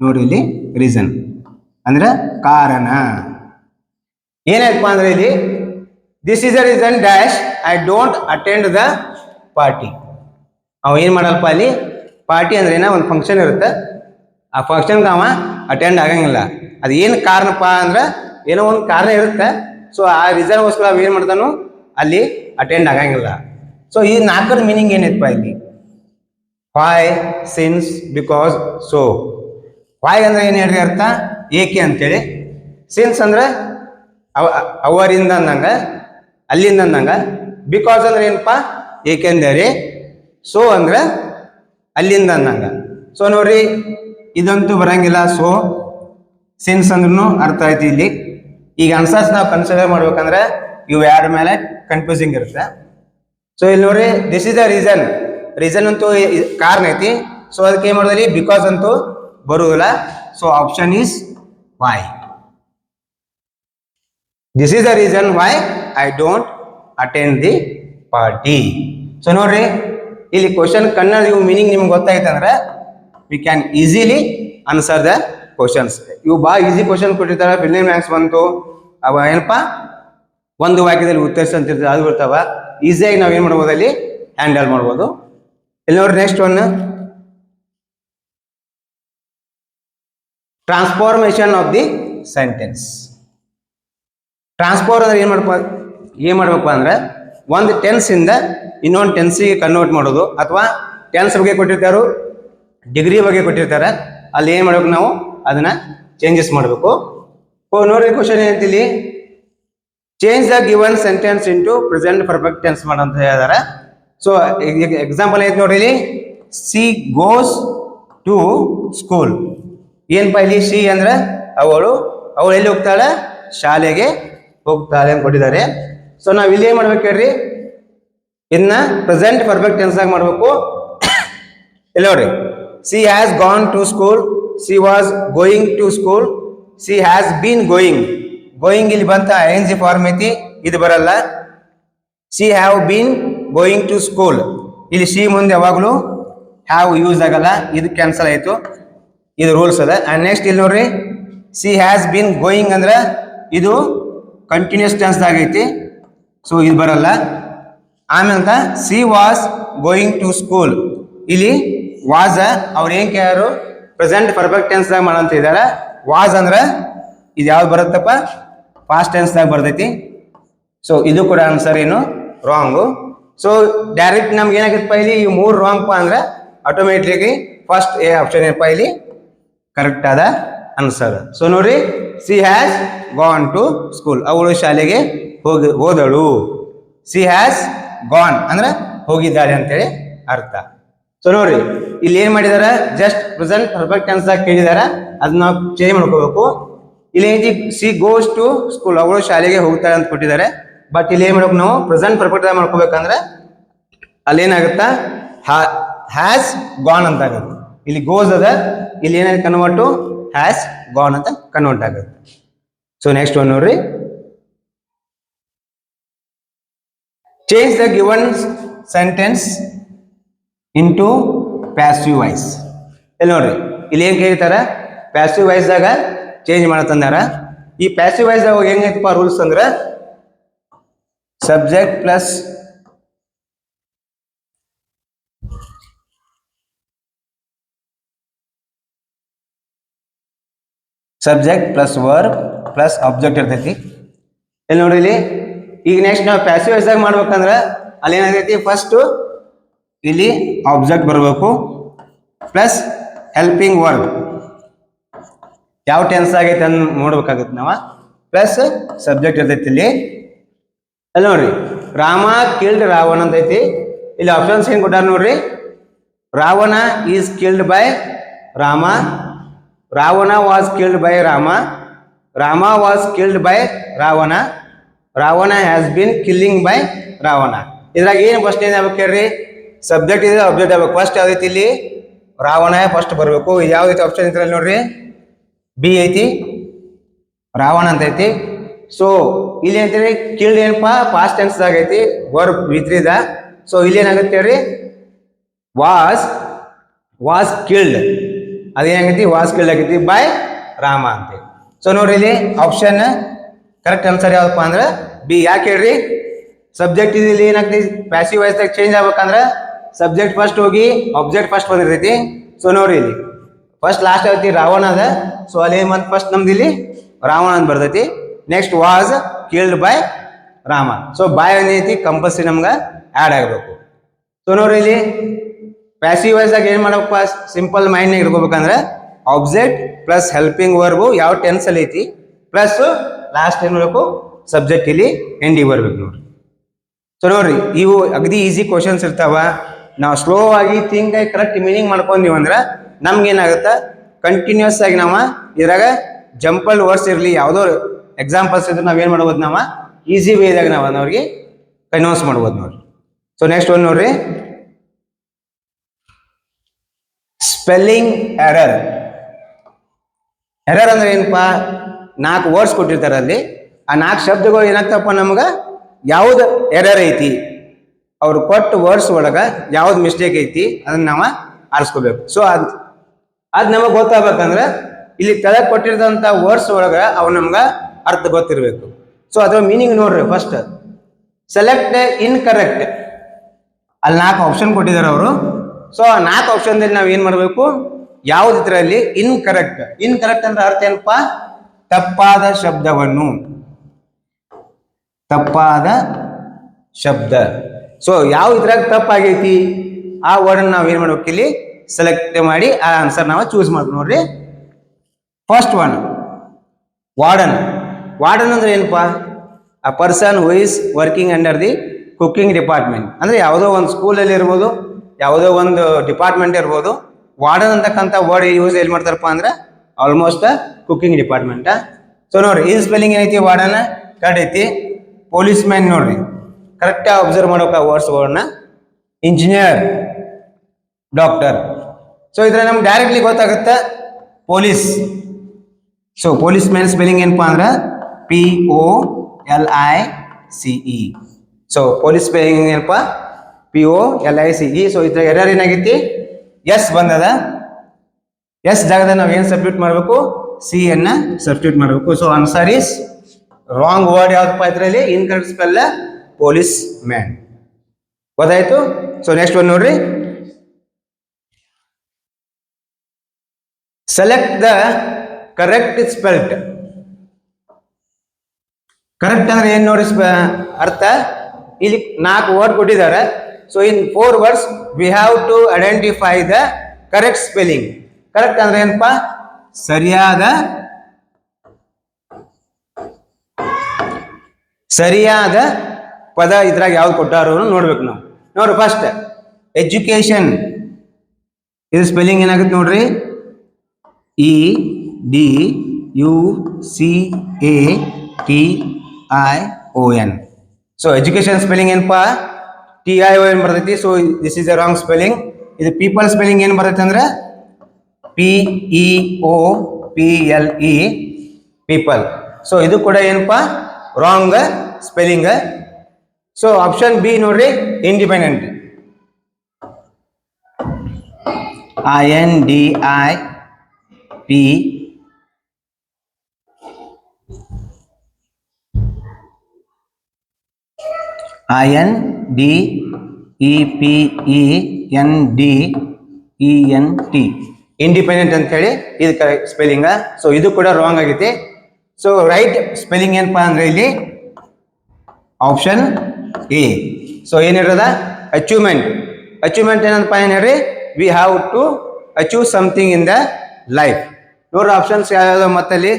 ನೋಡಿ ಇಲ್ಲಿ ರೀಸನ್ ಅಂದ್ರೆ ಕಾರಣ. ಏನಾಯ್ತಪ್ಪ ಅಂದ್ರೆ ಇಲ್ಲಿ? This is a reason dash I don't attend the party ಅವ ಏನ್ ಮಾಡಲ್ಪ ಅಲ್ಲಿ? ಪಾರ್ಟಿ ಅಂದ್ರೆ ಏನೋ? ಒಂದು ಫಂಕ್ಷನ್ ಇರುತ್ತೆ. ಆ ಫಂಕ್ಷನ್ಗೆ ಅವ ಅಟೆಂಡ್ ಆಗಂಗಿಲ್ಲ. ಅದು ಏನು ಕಾರಣಪ್ಪ ಅಂದ್ರೆ ಏನೋ ಒಂದು ಕಾರಣ ಇರುತ್ತೆ. ಸೊ ಆ ರೀಸನ್ಗೋಸ್ಕರ ಅವ ಏನು ಮಾಡ್ತಾನೋ ಅಲ್ಲಿ ಅಟೆಂಡ್ ಆಗಂಗಿಲ್ಲ. ಸೊ ಈ ನಾಲ್ಕರ ಮೀನಿಂಗ್ ಏನೈತಪ್ಪ ಇಲ್ಲಿ? Why since because so why ಅಂದ್ರೆ ಏನು ಹೇಳ್ರಿ ಅರ್ಥ? ಏಕೆ ಅಂತೇಳಿ. ಸಿನ್ಸ್ ಅಂದ್ರೆ ಅವ ಅವರಿಂದ ಅಂದಂಗ ಅಲ್ಲಿಂದ ಅಂದಂಗ ಬಿಕಾಸ್ ಅಂದ್ರೆ ಏನಪ್ಪ? ಏಕೆಂದರೆ ಸೊ ಅಂದ್ರೆ ಅಲ್ಲಿಂದ ಅಂದಂಗ. ಸೊ ನೋಡ್ರಿ, ಇದಂತೂ ಬರಂಗಿಲ್ಲ. ಸೊ ಸಿನ್ಸ್ ಅಂದ್ರೂ ಅರ್ಥ ಐತಿ ಇಲ್ಲಿ. ಈಗ ಆನ್ಸರ್ಸ್ ನಾವು ಕನ್ಸಿಡರ್ ಮಾಡ್ಬೇಕಂದ್ರೆ, ಇವು ಯಾರ ಮೇಲೆ ಕನ್ಫ್ಯೂಸಿಂಗ್ ಇರುತ್ತೆ. ಸೊ ಇಲ್ಲಿ ನೋಡ್ರಿ this is the reason reason ಅಂತೂ ಕಾರಣ ಐತಿ. ಸೊ ಅದಕ್ಕೆ ಏನ್ ಮಾಡಿದ್ರಿ? ಬಿಕಾಸ್ ಅಂತೂ ಬರುವುದಿಲ್ಲ so option is why this is the reason why I don't attend the party so ನೋಡ್ರಿ, ಇಲ್ಲಿ ಕ್ವಶನ್ ಕನ್ನಡ ಇವು ಮೀನಿಂಗ್ ನಿಮ್ಗೆ ಗೊತ್ತಾಯ್ತು ಅಂದ್ರೆ we can easily answer the questions ಇವು ಭಾಳ ಈಸಿ ಕ್ವಶನ್ ಕೊಟ್ಟಿರ್ತಾರೆ ಫಿಲಿಮ್ ಮ್ಯಾಕ್ಸ್ ಬಂತು. ಅವ ಏನಪ್ಪ? ಒಂದು ವಾಕ್ಯದಲ್ಲಿ ಉತ್ತರಿಸಂತಿರ್ತದೆ ಅದು ಬರ್ತಾವ. ಈಸಿಯಾಗಿ ನಾವು ಏನು ಮಾಡ್ಬೋದು ಅಲ್ಲಿ? ಹ್ಯಾಂಡಲ್ ಮಾಡ್ಬೋದು. ಇಲ್ಲಿ ನೋಡ್ರಿ next one transformation of the sentence transform ಅಂದ್ರೆ ಏನು ಮಾಡ್ಪ ಏನು ಮಾಡ್ಬೇಕು ಅಂದ್ರೆ ಒಂದು ಟೆನ್ಸಿಂದ ಇನ್ನೊಂದು ಟೆನ್ಸಿಗೆ ಕನ್ವರ್ಟ್ ಮಾಡೋದು. ಅಥವಾ ಟೆನ್ಸ್ ಬಗ್ಗೆ ಕೊಟ್ಟಿರ್ತಾರೋ ಡಿಗ್ರಿ ಬಗ್ಗೆ ಕೊಟ್ಟಿರ್ತಾರೆ, ಅಲ್ಲಿ ಏನು ಮಾಡ್ಬೇಕು ನಾವು? ಅದನ್ನ ಚೇಂಜಸ್ ಮಾಡಬೇಕು. ಓ ಏನು ಕ್ವಶನ್ ಏನಂತೀವಿ change the given sentence into present perfect tense ಮಾಡಂತ ಹೇಳಿದಾರೆ ಸೊ ಎಕ್ಸಾಂಪಲ್ ಐತೆ ನೋಡಿ ಇಲ್ಲಿ? ಸಿ ಗೋಸ್ ಟು ಸ್ಕೂಲ್ ಏನಪ್ಪ ಇಲ್ಲಿ? ಸಿ ಅಂದ್ರೆ ಅವಳು ಅವಳು ಎಲ್ಲಿ ಹೋಗ್ತಾಳೆ? ಶಾಲೆಗೆ ಹೋಗ್ತಾಳೆ ಅಂತ ಕೊಟ್ಟಿದ್ದಾರೆ ಸೊ ನಾವು ಇಲ್ಲಿ ಏನ್ ಮಾಡ್ಬೇಕು ಹೇಳ್ರಿ? ಇದನ್ನ ಪ್ರೆಸೆಂಟ್ ಪರ್ಫೆಕ್ಟ್ ಟೆನ್ಸ್ ಆಗಿ ಮಾಡ್ಬೇಕು. ಇಲ್ಲ ನೋಡ್ರಿ. She has gone to school she was going to school she has been going going ಇಲ್ಲಿ ಬಂತ ಎನ್ ಜಿ ಫಾರ್ಮ್ ಐತಿ. ಇದು ಬರಲ್ಲ. She have been going to school ಇಲ್ಲಿ ಸಿ ಮುಂದೆ ಯಾವಾಗಲೂ ಹ್ಯಾವ್ ಯೂಸ್ ಆಗಲ್ಲ. ಇದು ಕ್ಯಾನ್ಸಲ್ ಆಯಿತು. ಇದು ರೂಲ್ಸ್ ಅದ. ಆ್ಯಂಡ್ ನೆಕ್ಸ್ಟ್ ಇಲ್ಲಿ ನೋಡ್ರಿ. ಸಿ ಹ್ಯಾಸ್ ಬೀನ್ ಗೋಯಿಂಗ್ ಅಂದ್ರೆ ಇದು ಕಂಟಿನ್ಯೂಸ್ ಟೆನ್ಸ್ ಆಗೈತಿ ಸೊ ಇದು ಬರಲ್ಲ. ಆಮೇಲೆ she was going to school ಇಲ್ಲಿ ವಾಸ್ ಅವ್ರು ಏನ್ ಕೇಳಾರು ಪ್ರೆಸೆಂಟ್ ಪರ್ಫೆಕ್ಟ್ ಟೆನ್ಸ್ ದಾಗ ಮಾಡಂತ ಇದ್ದಾರೆ ವಾಸ್ ಅಂದ್ರೆ, ಇದು ಯಾವ್ದು ಬರುತ್ತಪ್ಪ? ಫಾಸ್ಟ್ ಟೆನ್ಸ್ ದಾಗ ಬರ್ತೈತಿ. ಸೊ ಇದು ಕೂಡ ಆನ್ಸರ್ ಏನು? ರಾಂಗು ಸೊ ಡೈರೆಕ್ಟ್ ನಮ್ಗೆ ಏನಾಗತ್ತಪ್ಪ ಪೈಲಿ ಈ ಮೂರು ರಾಂಗ್ಪ ಅಂದ್ರೆ ಆಟೋಮೆಟಿಕ್ಲಿ ಫಸ್ಟ್ ಎ ಆಪ್ಷನ್ ಏನಪ್ಪ ಇಲ್ಲಿ? ಕರೆಕ್ಟ್ ಆದ ಆನ್ಸರ್ ಸೊ ನೋಡ್ರಿ she has gone to school ಅವಳು ಶಾಲೆಗೆ ಹೋಗಿ, ಹೋದಳು. ಸಿ ಹ್ಯಾಸ್ ಗಾನ್ ಅಂದ್ರೆ ಹೋಗಿದ್ದಾಳೆ ಅಂತೇಳಿ ಅರ್ಥ. ಸೊ ನೋಡ್ರಿ ಇಲ್ಲಿ ಏನ್ ಮಾಡಿದಾರ? ಜಸ್ಟ್ ಪ್ರೆಸೆಂಟ್ ಪರ್ಫೆಕ್ಟ್ ಟೆನ್ಸ್ ಕೇಳಿದಾರ. ಅದನ್ನ ನಾವು ಚೇಂಜ್ ಮಾಡ್ಕೋಬೇಕು. ಇಲ್ಲಿ ಏನ್ ಸಿ ಗೋಸ್ ಟು ಸ್ಕೂಲ್ ಅವಳು ಶಾಲೆಗೆ ಹೋಗ್ತಾಳೆ ಅಂತ ಕೊಟ್ಟಿದ್ದಾರೆ. ಬಟ್ ಇಲ್ಲಿ ಏನ್ ಮಾಡ್ಬೇಕು ನಾವು? ಪ್ರೆಸೆಂಟ್ ಪರ್ಫೆಕ್ಟ್ ಮಾಡ್ಕೋಬೇಕಂದ್ರೆ ಅಲ್ಲೇನಾಗುತ್ತಾ? ಹ್ಯಾಸ್ ಗಾನ್ ಅಂತ ಆಗುತ್ತೆ ಇಲ್ಲಿ ಗೋಸ್ ಅದ. ಇಲ್ಲಿ ಏನಾಗುತ್ತೆ ಕನ್ವರ್ಟು ಹ್ಯಾಸ್ ಗಾನ್ ಅಂತ ಕನ್ವರ್ಟ್ ಆಗುತ್ತೆ. ಸೊ ನೆಕ್ಸ್ಟ್ ಒನ್ ನೋಡ್ರಿ. Change the given sentence into passive voice ಇಲ್ಲಿ ನೋಡ್ರಿ, ಇಲ್ಲಿ ಏನ್ ಕೇಳ್ತಾರೆ ಪ್ಯಾಸಿವ್ ವಾಯ್ಸ್ದಾಗ ಚೇಂಜ್ ಮಾಡತ್ತಂದಾರ ಈ ಪ್ಯಾಸಿವ್ ವಾಯ್ಸ್ದಾಗ ಹೆಂಗೈತಪ್ಪ ರೂಲ್ಸ್ ಅಂದ್ರೆ subject plus subject plus verb plus object ಇರ್ತೈತಿ. ಇಲ್ಲಿ ನೋಡ್ರಿ ಇಲ್ಲಿ ಈಗ ನೆಕ್ಸ್ಟ್ ನಾವು ಪ್ಯಾಸಿವ್ ವಾಯ್ಸ್ದಾಗ ಮಾಡ್ಬೇಕಂದ್ರೆ ಅಲ್ಲಿ ಏನಾಗೈತಿ ಫಸ್ಟ್ ಇಲ್ಲಿ ಆಬ್ಜೆಕ್ಟ್ ಬರಬೇಕು ಪ್ಲಸ್ ಹೆಲ್ಪಿಂಗ್ ವರ್ಡ್ ಯಾವ ಟೆನ್ಸ್ ಆಗೈತೆ ಅಂತ ನೋಡ್ಬೇಕಾಗತ್ತೆ ನಾವು? ಪ್ಲಸ್ ಸಬ್ಜೆಕ್ಟ್ ಇರ್ತೈತಿ ಇಲ್ಲಿ. ಅಲ್ಲಿ ನೋಡ್ರಿ, ರಾಮ ಕಿಲ್ಡ್ ರಾವಣ ಅಂತ ಐತಿ ಇಲ್ಲಿ ಆಪ್ಷನ್ಸ್ ಏನ್ ಕೊಟ್ಟಾರ ನೋಡ್ರಿ? Ravana is killed by Rama. Ravana was killed by Rama. Rama was killed by Ravana. Ravana has been killing by Ravana ಇದ್ರಾಗ ಏನು ಫಸ್ಟ್ ಏನು ಆಗ್ಬೇಕು ಹೇಳ್ರಿ? ಸಬ್ಜೆಕ್ಟ್ ಇದೆ ಅಬ್ಜೆಕ್ಟ್ ಆಗ್ಬೇಕು. ಫಸ್ಟ್ ಯಾವ್ದೈತಿ ಇಲ್ಲಿ? ರಾವಣ ಫಸ್ಟ್ ಬರಬೇಕು. ಯಾವ್ದೈತಿ ಆಪ್ಷನ್ ಇದ್ರಲ್ಲಿ ನೋಡ್ರಿ? ಬಿ ಐತಿ. ರಾವಣ ಅಂತ ಐತಿ. ಸೊ ಇಲ್ಲಿ ಅಂತೇಳಿ ಕಿಲ್ಡ್ ಏನಪ್ಪ? ಪಾಸ್ಟ್ ಟೆನ್ಸ್ ಆಗೈತಿ ವರ್ಬ್ ವಿತ್ರಿದ ಸೊ ಇಲ್ಲಿ ಏನಾಗುತ್ತೆ ಹೇಳ್ರಿ? ವಾಸ್ ವಾಸ್ ಕಿಲ್ಡ್ ಅದೇನಾಗೈತಿ ವಾಸ್ ಕಿಲ್ಡ್ ಆಗೈತಿ ಬೈ ರಾಮ ಅಂತ ಸೊ ನೋಡ್ರಿ ಇಲ್ಲಿ ಆಪ್ಷನ್ ಕರೆಕ್ಟ್ ಆನ್ಸರ್ ಯಾವ್ದಪ್ಪ ಅಂದ್ರೆ ಬಿ ಯಾಕೆ ಹೇಳ್ರಿ? ಸಬ್ಜೆಕ್ಟ್ ಇಲ್ಲಿ ಏನಾಗ್ತೈತಿ? ಪ್ಯಾಸಿವ್ ವಾಯ್ಸ್ದಾಗ ಚೇಂಜ್ ಆಗ್ಬೇಕಂದ್ರೆ ಸಬ್ಜೆಕ್ಟ್ ಫಸ್ಟ್ ಹೋಗಿ ಆಬ್ಜೆಕ್ಟ್ ಫಸ್ಟ್ ಬಂದಿರ್ತೈತಿ. ಸೊ ನೋಡ್ರಿ ಇಲ್ಲಿ. ಫಸ್ಟ್ ಲಾಸ್ಟ್ ಆಗ್ತಿ ರಾವಣ ಅದ ಸೊ ಅಲ್ಲಿ ಏನ್ ಫಸ್ಟ್ ನಮ್ದು ಇಲ್ಲಿ? ರಾವಣ ಅಂತ ಬರ್ತೈತಿ. Next was killed by Rama. So by ಏನೈತಿ ಕಂಪಲ್ಸರಿ ನಮ್ಗೆ ಆ್ಯಡ್ ಆಗಬೇಕು. ಸೊ ನೋಡ್ರಿ ಇಲ್ಲಿ. ಪ್ಯಾಸಿವ್ ವಾಯ್ಸ್ ಆಗಿ ಏನ್ ಮಾಡಬೇಕಪ್ಪ? ಸಿಂಪಲ್ ಮೈಂಡ್ನಾಗ ಇಟ್ಕೋಬೇಕಂದ್ರೆ ಆಬ್ಜೆಕ್ಟ್ ಪ್ಲಸ್ ಹೆಲ್ಪಿಂಗ್ ವರ್ಗು ಯಾವ ಟೆನ್ಸ್ ಅಲ್ಲಿ ಐತಿ? ಪ್ಲಸ್ ಲಾಸ್ಟ್ ಏನ್ ಮಾಡಬೇಕು? ಸಬ್ಜೆಕ್ಟ್ ಇಲ್ಲಿ ಎಂಡಿಗೆ ಬರ್ಬೇಕು ನೋಡ್ರಿ. ಸೊ ನೋಡ್ರಿ, ಇವು ಅಗದಿ ಈಸಿ ಕ್ವಶನ್ಸ್ ಇರ್ತಾವ. ನಾವು ಸ್ಲೋ ಆಗಿ ಥಿಂಕ್ ಆಗಿ ಕರೆಕ್ಟ್ ಮೀನಿಂಗ್ ಮಾಡ್ಕೊಂತೀವಿ ಅಂದ್ರೆ ನಮ್ಗೆ ಏನಾಗುತ್ತೆ ಕಂಟಿನ್ಯೂಸ್ ಆಗಿ ನಾವು ಇದ್ರಾಗ ಜಂಪಲ್ ವರ್ಡ್ಸ್ ಇರಲಿ, ಯಾವುದೋ ಎಕ್ಸಾಂಪಲ್ಸ್ ಇದ್ರೆ ನಾವೇನು ಮಾಡ್ಬೋದು ನಾವು? ಈಸಿ ವೇದಾಗ ನಾವು ಅವ್ರಿಗೆ ಕನ್ವರ್ಸ್ ಮಾಡ್ಬೋದು ನೋಡ್ರಿ. ಸೊ ನೆಕ್ಸ್ಟ್ ಒಂದು ನೋಡ್ರಿ. ಸ್ಪೆಲ್ಲಿಂಗ್ ಎರರ್ ಎರರ್ ಅಂದ್ರೆ ಏನಪ್ಪಾ? ನಾಲ್ಕು ವರ್ಡ್ಸ್ ಕೊಟ್ಟಿರ್ತಾರೆ ಅಲ್ಲಿ. ಆ ನಾಲ್ಕು ಶಬ್ದಗಳು ಏನಾಗ್ತಪ್ಪ ನಮ್ಗೆ? ಯಾವ್ದು ಎರರ್ ಐತಿ? ಅವ್ರು ಕೊಟ್ಟ ವರ್ಡ್ಸ್ ಒಳಗೆ ಯಾವ್ದು ಮಿಸ್ಟೇಕ್ ಐತಿ? ಅದನ್ನ ನಾವು ಆರಿಸ್ಕೋಬೇಕು. ಸೊ ಅದು ಅದು ನಮಗೆ ಗೊತ್ತಾಗ್ಬೇಕಂದ್ರೆ ಇಲ್ಲಿ ಕೆಳಗೆ ಕೊಟ್ಟಿರ್ತಂತ ವರ್ಡ್ಸ್ ಒಳಗ ಅವು ನಮ್ಗೆ ಅರ್ಥ ಗೊತ್ತಿರಬೇಕು. ಸೊ ಅದರ ಮೀನಿಂಗ್ ನೋಡ್ರಿ ಫಸ್ಟ್ ಸೆಲೆಕ್ಟ್ ಇನ್ ಕರೆಕ್ಟ್ ಅಲ್ಲಿ ನಾಲ್ಕು ಆಪ್ಷನ್ ಕೊಟ್ಟಿದ್ದಾರೆ ಅವರು. ಸೊ ಆ ನಾಲ್ಕು ಆಪ್ಷನ್ದಲ್ಲಿ ನಾವು ಏನು ಮಾಡಬೇಕು? ಯಾವುದಿದ್ರಲ್ಲಿ ಇನ್ ಕರೆಕ್ಟ್ ಇನ್ ಕರೆಕ್ಟ್ ಅಂದ್ರೆ ಅರ್ಥ ಏನಪ್ಪ? ತಪ್ಪಾದ ಶಬ್ದವನ್ನು. ತಪ್ಪಾದ ಶಬ್ದ. ಸೊ ಯಾವ ಇದ್ರಾಗ ತಪ್ಪಾಗೈತಿ? ಆ ವರ್ಡ್ ನಾವು ಏನ್ ಮಾಡ್ಬೇಕು ಇಲ್ಲಿ? ಸೆಲೆಕ್ಟ್ ಮಾಡಿ ಆ ಆನ್ಸರ್ ನಾವು ಚೂಸ್ ಮಾಡ್ಬೇಕು ನೋಡ್ರಿ. ಫಸ್ಟ್ ಒನ್ ವಾರ್ಡನ್ ವಾರ್ಡನ್ ಅಂದ್ರೆ ಏನಪ್ಪಾ? A person who is working under the cooking department ಅಂದ್ರೆ ಯಾವುದೋ ಒಂದು ಸ್ಕೂಲಲ್ಲಿ ಇರ್ಬೋದು, ಯಾವುದೋ ಒಂದು ಡಿಪಾರ್ಟ್ಮೆಂಟ್ ಇರ್ಬೋದು ವಾರ್ಡನ್ ಅಂತಕ್ಕಂಥ ವರ್ಡ್ ಯೂಸ್ ಎಲ್ಲಿ ಮಾಡ್ತಾರಪ್ಪ ಅಂದ್ರೆ ಆಲ್ಮೋಸ್ಟ್ ಕುಕಿಂಗ್ ಡಿಪಾರ್ಟ್ಮೆಂಟ್ ಸೊ ನೋಡ್ರಿ, ಈ ಸ್ಪೆಲ್ಲಿಂಗ್ ಏನೈತಿ ವಾರ್ಡನ್? ಕರೆಕ್ಟ್ ಐತಿ. ಪೊಲೀಸ್ ಮ್ಯಾನ್ ನೋಡ್ರಿ ಕರೆಕ್ಟಾಗಿ ಅಬ್ಸರ್ವ್ ಮಾಡೋಕೆ ವರ್ಡ್ಸ್ಗಳನ್ನ ಇಂಜಿನಿಯರ್ ಡಾಕ್ಟರ್ ಸೊ ಇದ್ರ ನಮ್ಗೆ ಡೈರೆಕ್ಟ್ಲಿ ಗೊತ್ತಾಗುತ್ತೆ police so policeman spelling ಏನಪ್ಪ ಅಂದ್ರೆ P O L I C E so police spelling ಏನಪ್ಪ? P O L I C E so ಇದ್ರ ಎರರ್ ಏನಾಗೈತಿ? ಎಸ್ ಬಂದದ. ಎಸ್ ಜಾಗದಲ್ಲಿ ನಾವು ಏನು ಸಬ್ಮಿಟ್ ಮಾಡಬೇಕು? ಸಿ ಅನ್ನ ಸಬ್ಸ್ಟಿಟ್ಯೂಟ್ ಮಾಡಬೇಕು. So answer is wrong word ಯಾವ್ದಪ್ಪ ಇದರಲ್ಲಿ? ಇನ್ಕರೆಕ್ಟ್ ಸ್ಪೆಲ್ ಪೊಲೀಸ್ ಮ್ಯಾನ್ ಗೊತ್ತಾಯ್ತು? ಸೊ ನೆಕ್ಸ್ಟ್ ಒನ್ ನೋಡ್ರಿ. Select the correct spelt correct ಅಂದ್ರೆ ಏನ್ ನೋಡಿ ಅರ್ಥ? ಇಲ್ಲಿ ನಾಲ್ಕು ವರ್ಡ್ ಕೊಟ್ಟಿದ್ದಾರೆ. So in four words we have to identify the correct spelling correct ಅಂದ್ರೆ ಏನಪ್ಪಾ? ಸರಿಯಾದ ಸರಿಯಾದ ಪದ ಇದ್ರಾಗ ಯಾವ್ದು ಕೊಟ್ಟಾರೋ ನೋಡ್ಬೇಕು ನಾವು. ನೋಡ್ರಿ ಫಸ್ಟ್ ಎಜುಕೇಶನ್ ಇದು ಸ್ಪೆಲ್ಲಿಂಗ್ ಏನಾಗುತ್ತೆ ನೋಡ್ರಿ? E D U C A T I O N so education spelling ಏನಪ್ಪ? ಟಿ ಐ ಒ ಎನ್ ಬರ್ತೈತಿ. So this is a wrong spelling ಇದು ಪೀಪಲ್ ಸ್ಪೆಲ್ಲಿಂಗ್ ಏನು ಬರ್ತೈತೆ ಅಂದ್ರೆ? P E O P L E people so ಇದು ಕೂಡ ಏನಪ್ಪ wrong spelling so option B ನೋಡ್ರಿ independent I N D I P E N D E N T N D E N T independent ಅಂತ ಹೇಳಿ ಇದು correct ಸ್ಪೆಲ್ಲಿಂಗ so ಇದು ಕೂಡ wrong ಆಗೈತಿ. ಸೊ ರೈಟ್ ಸ್ಪೆಲ್ಲಿಂಗ್ ಏನಪ್ಪಾ ಅಂದ್ರೆ ಇಲ್ಲಿ ಆಪ್ಷನ್ ಎ ಸೊ ಏನಿರದ ಅಚೀವ್ಮೆಂಟ್ ಅಚೀವ್ಮೆಂಟ್ ಏನಂತಪ್ಪ ಏನು ಹೇಳ್ರಿ? We have to achieve something in the life ನೋಡ್ರಿ ಆಪ್ಷನ್ಸ್ ಯಾವ್ಯಾವ ಮತ್ತಲ್ಲಿ.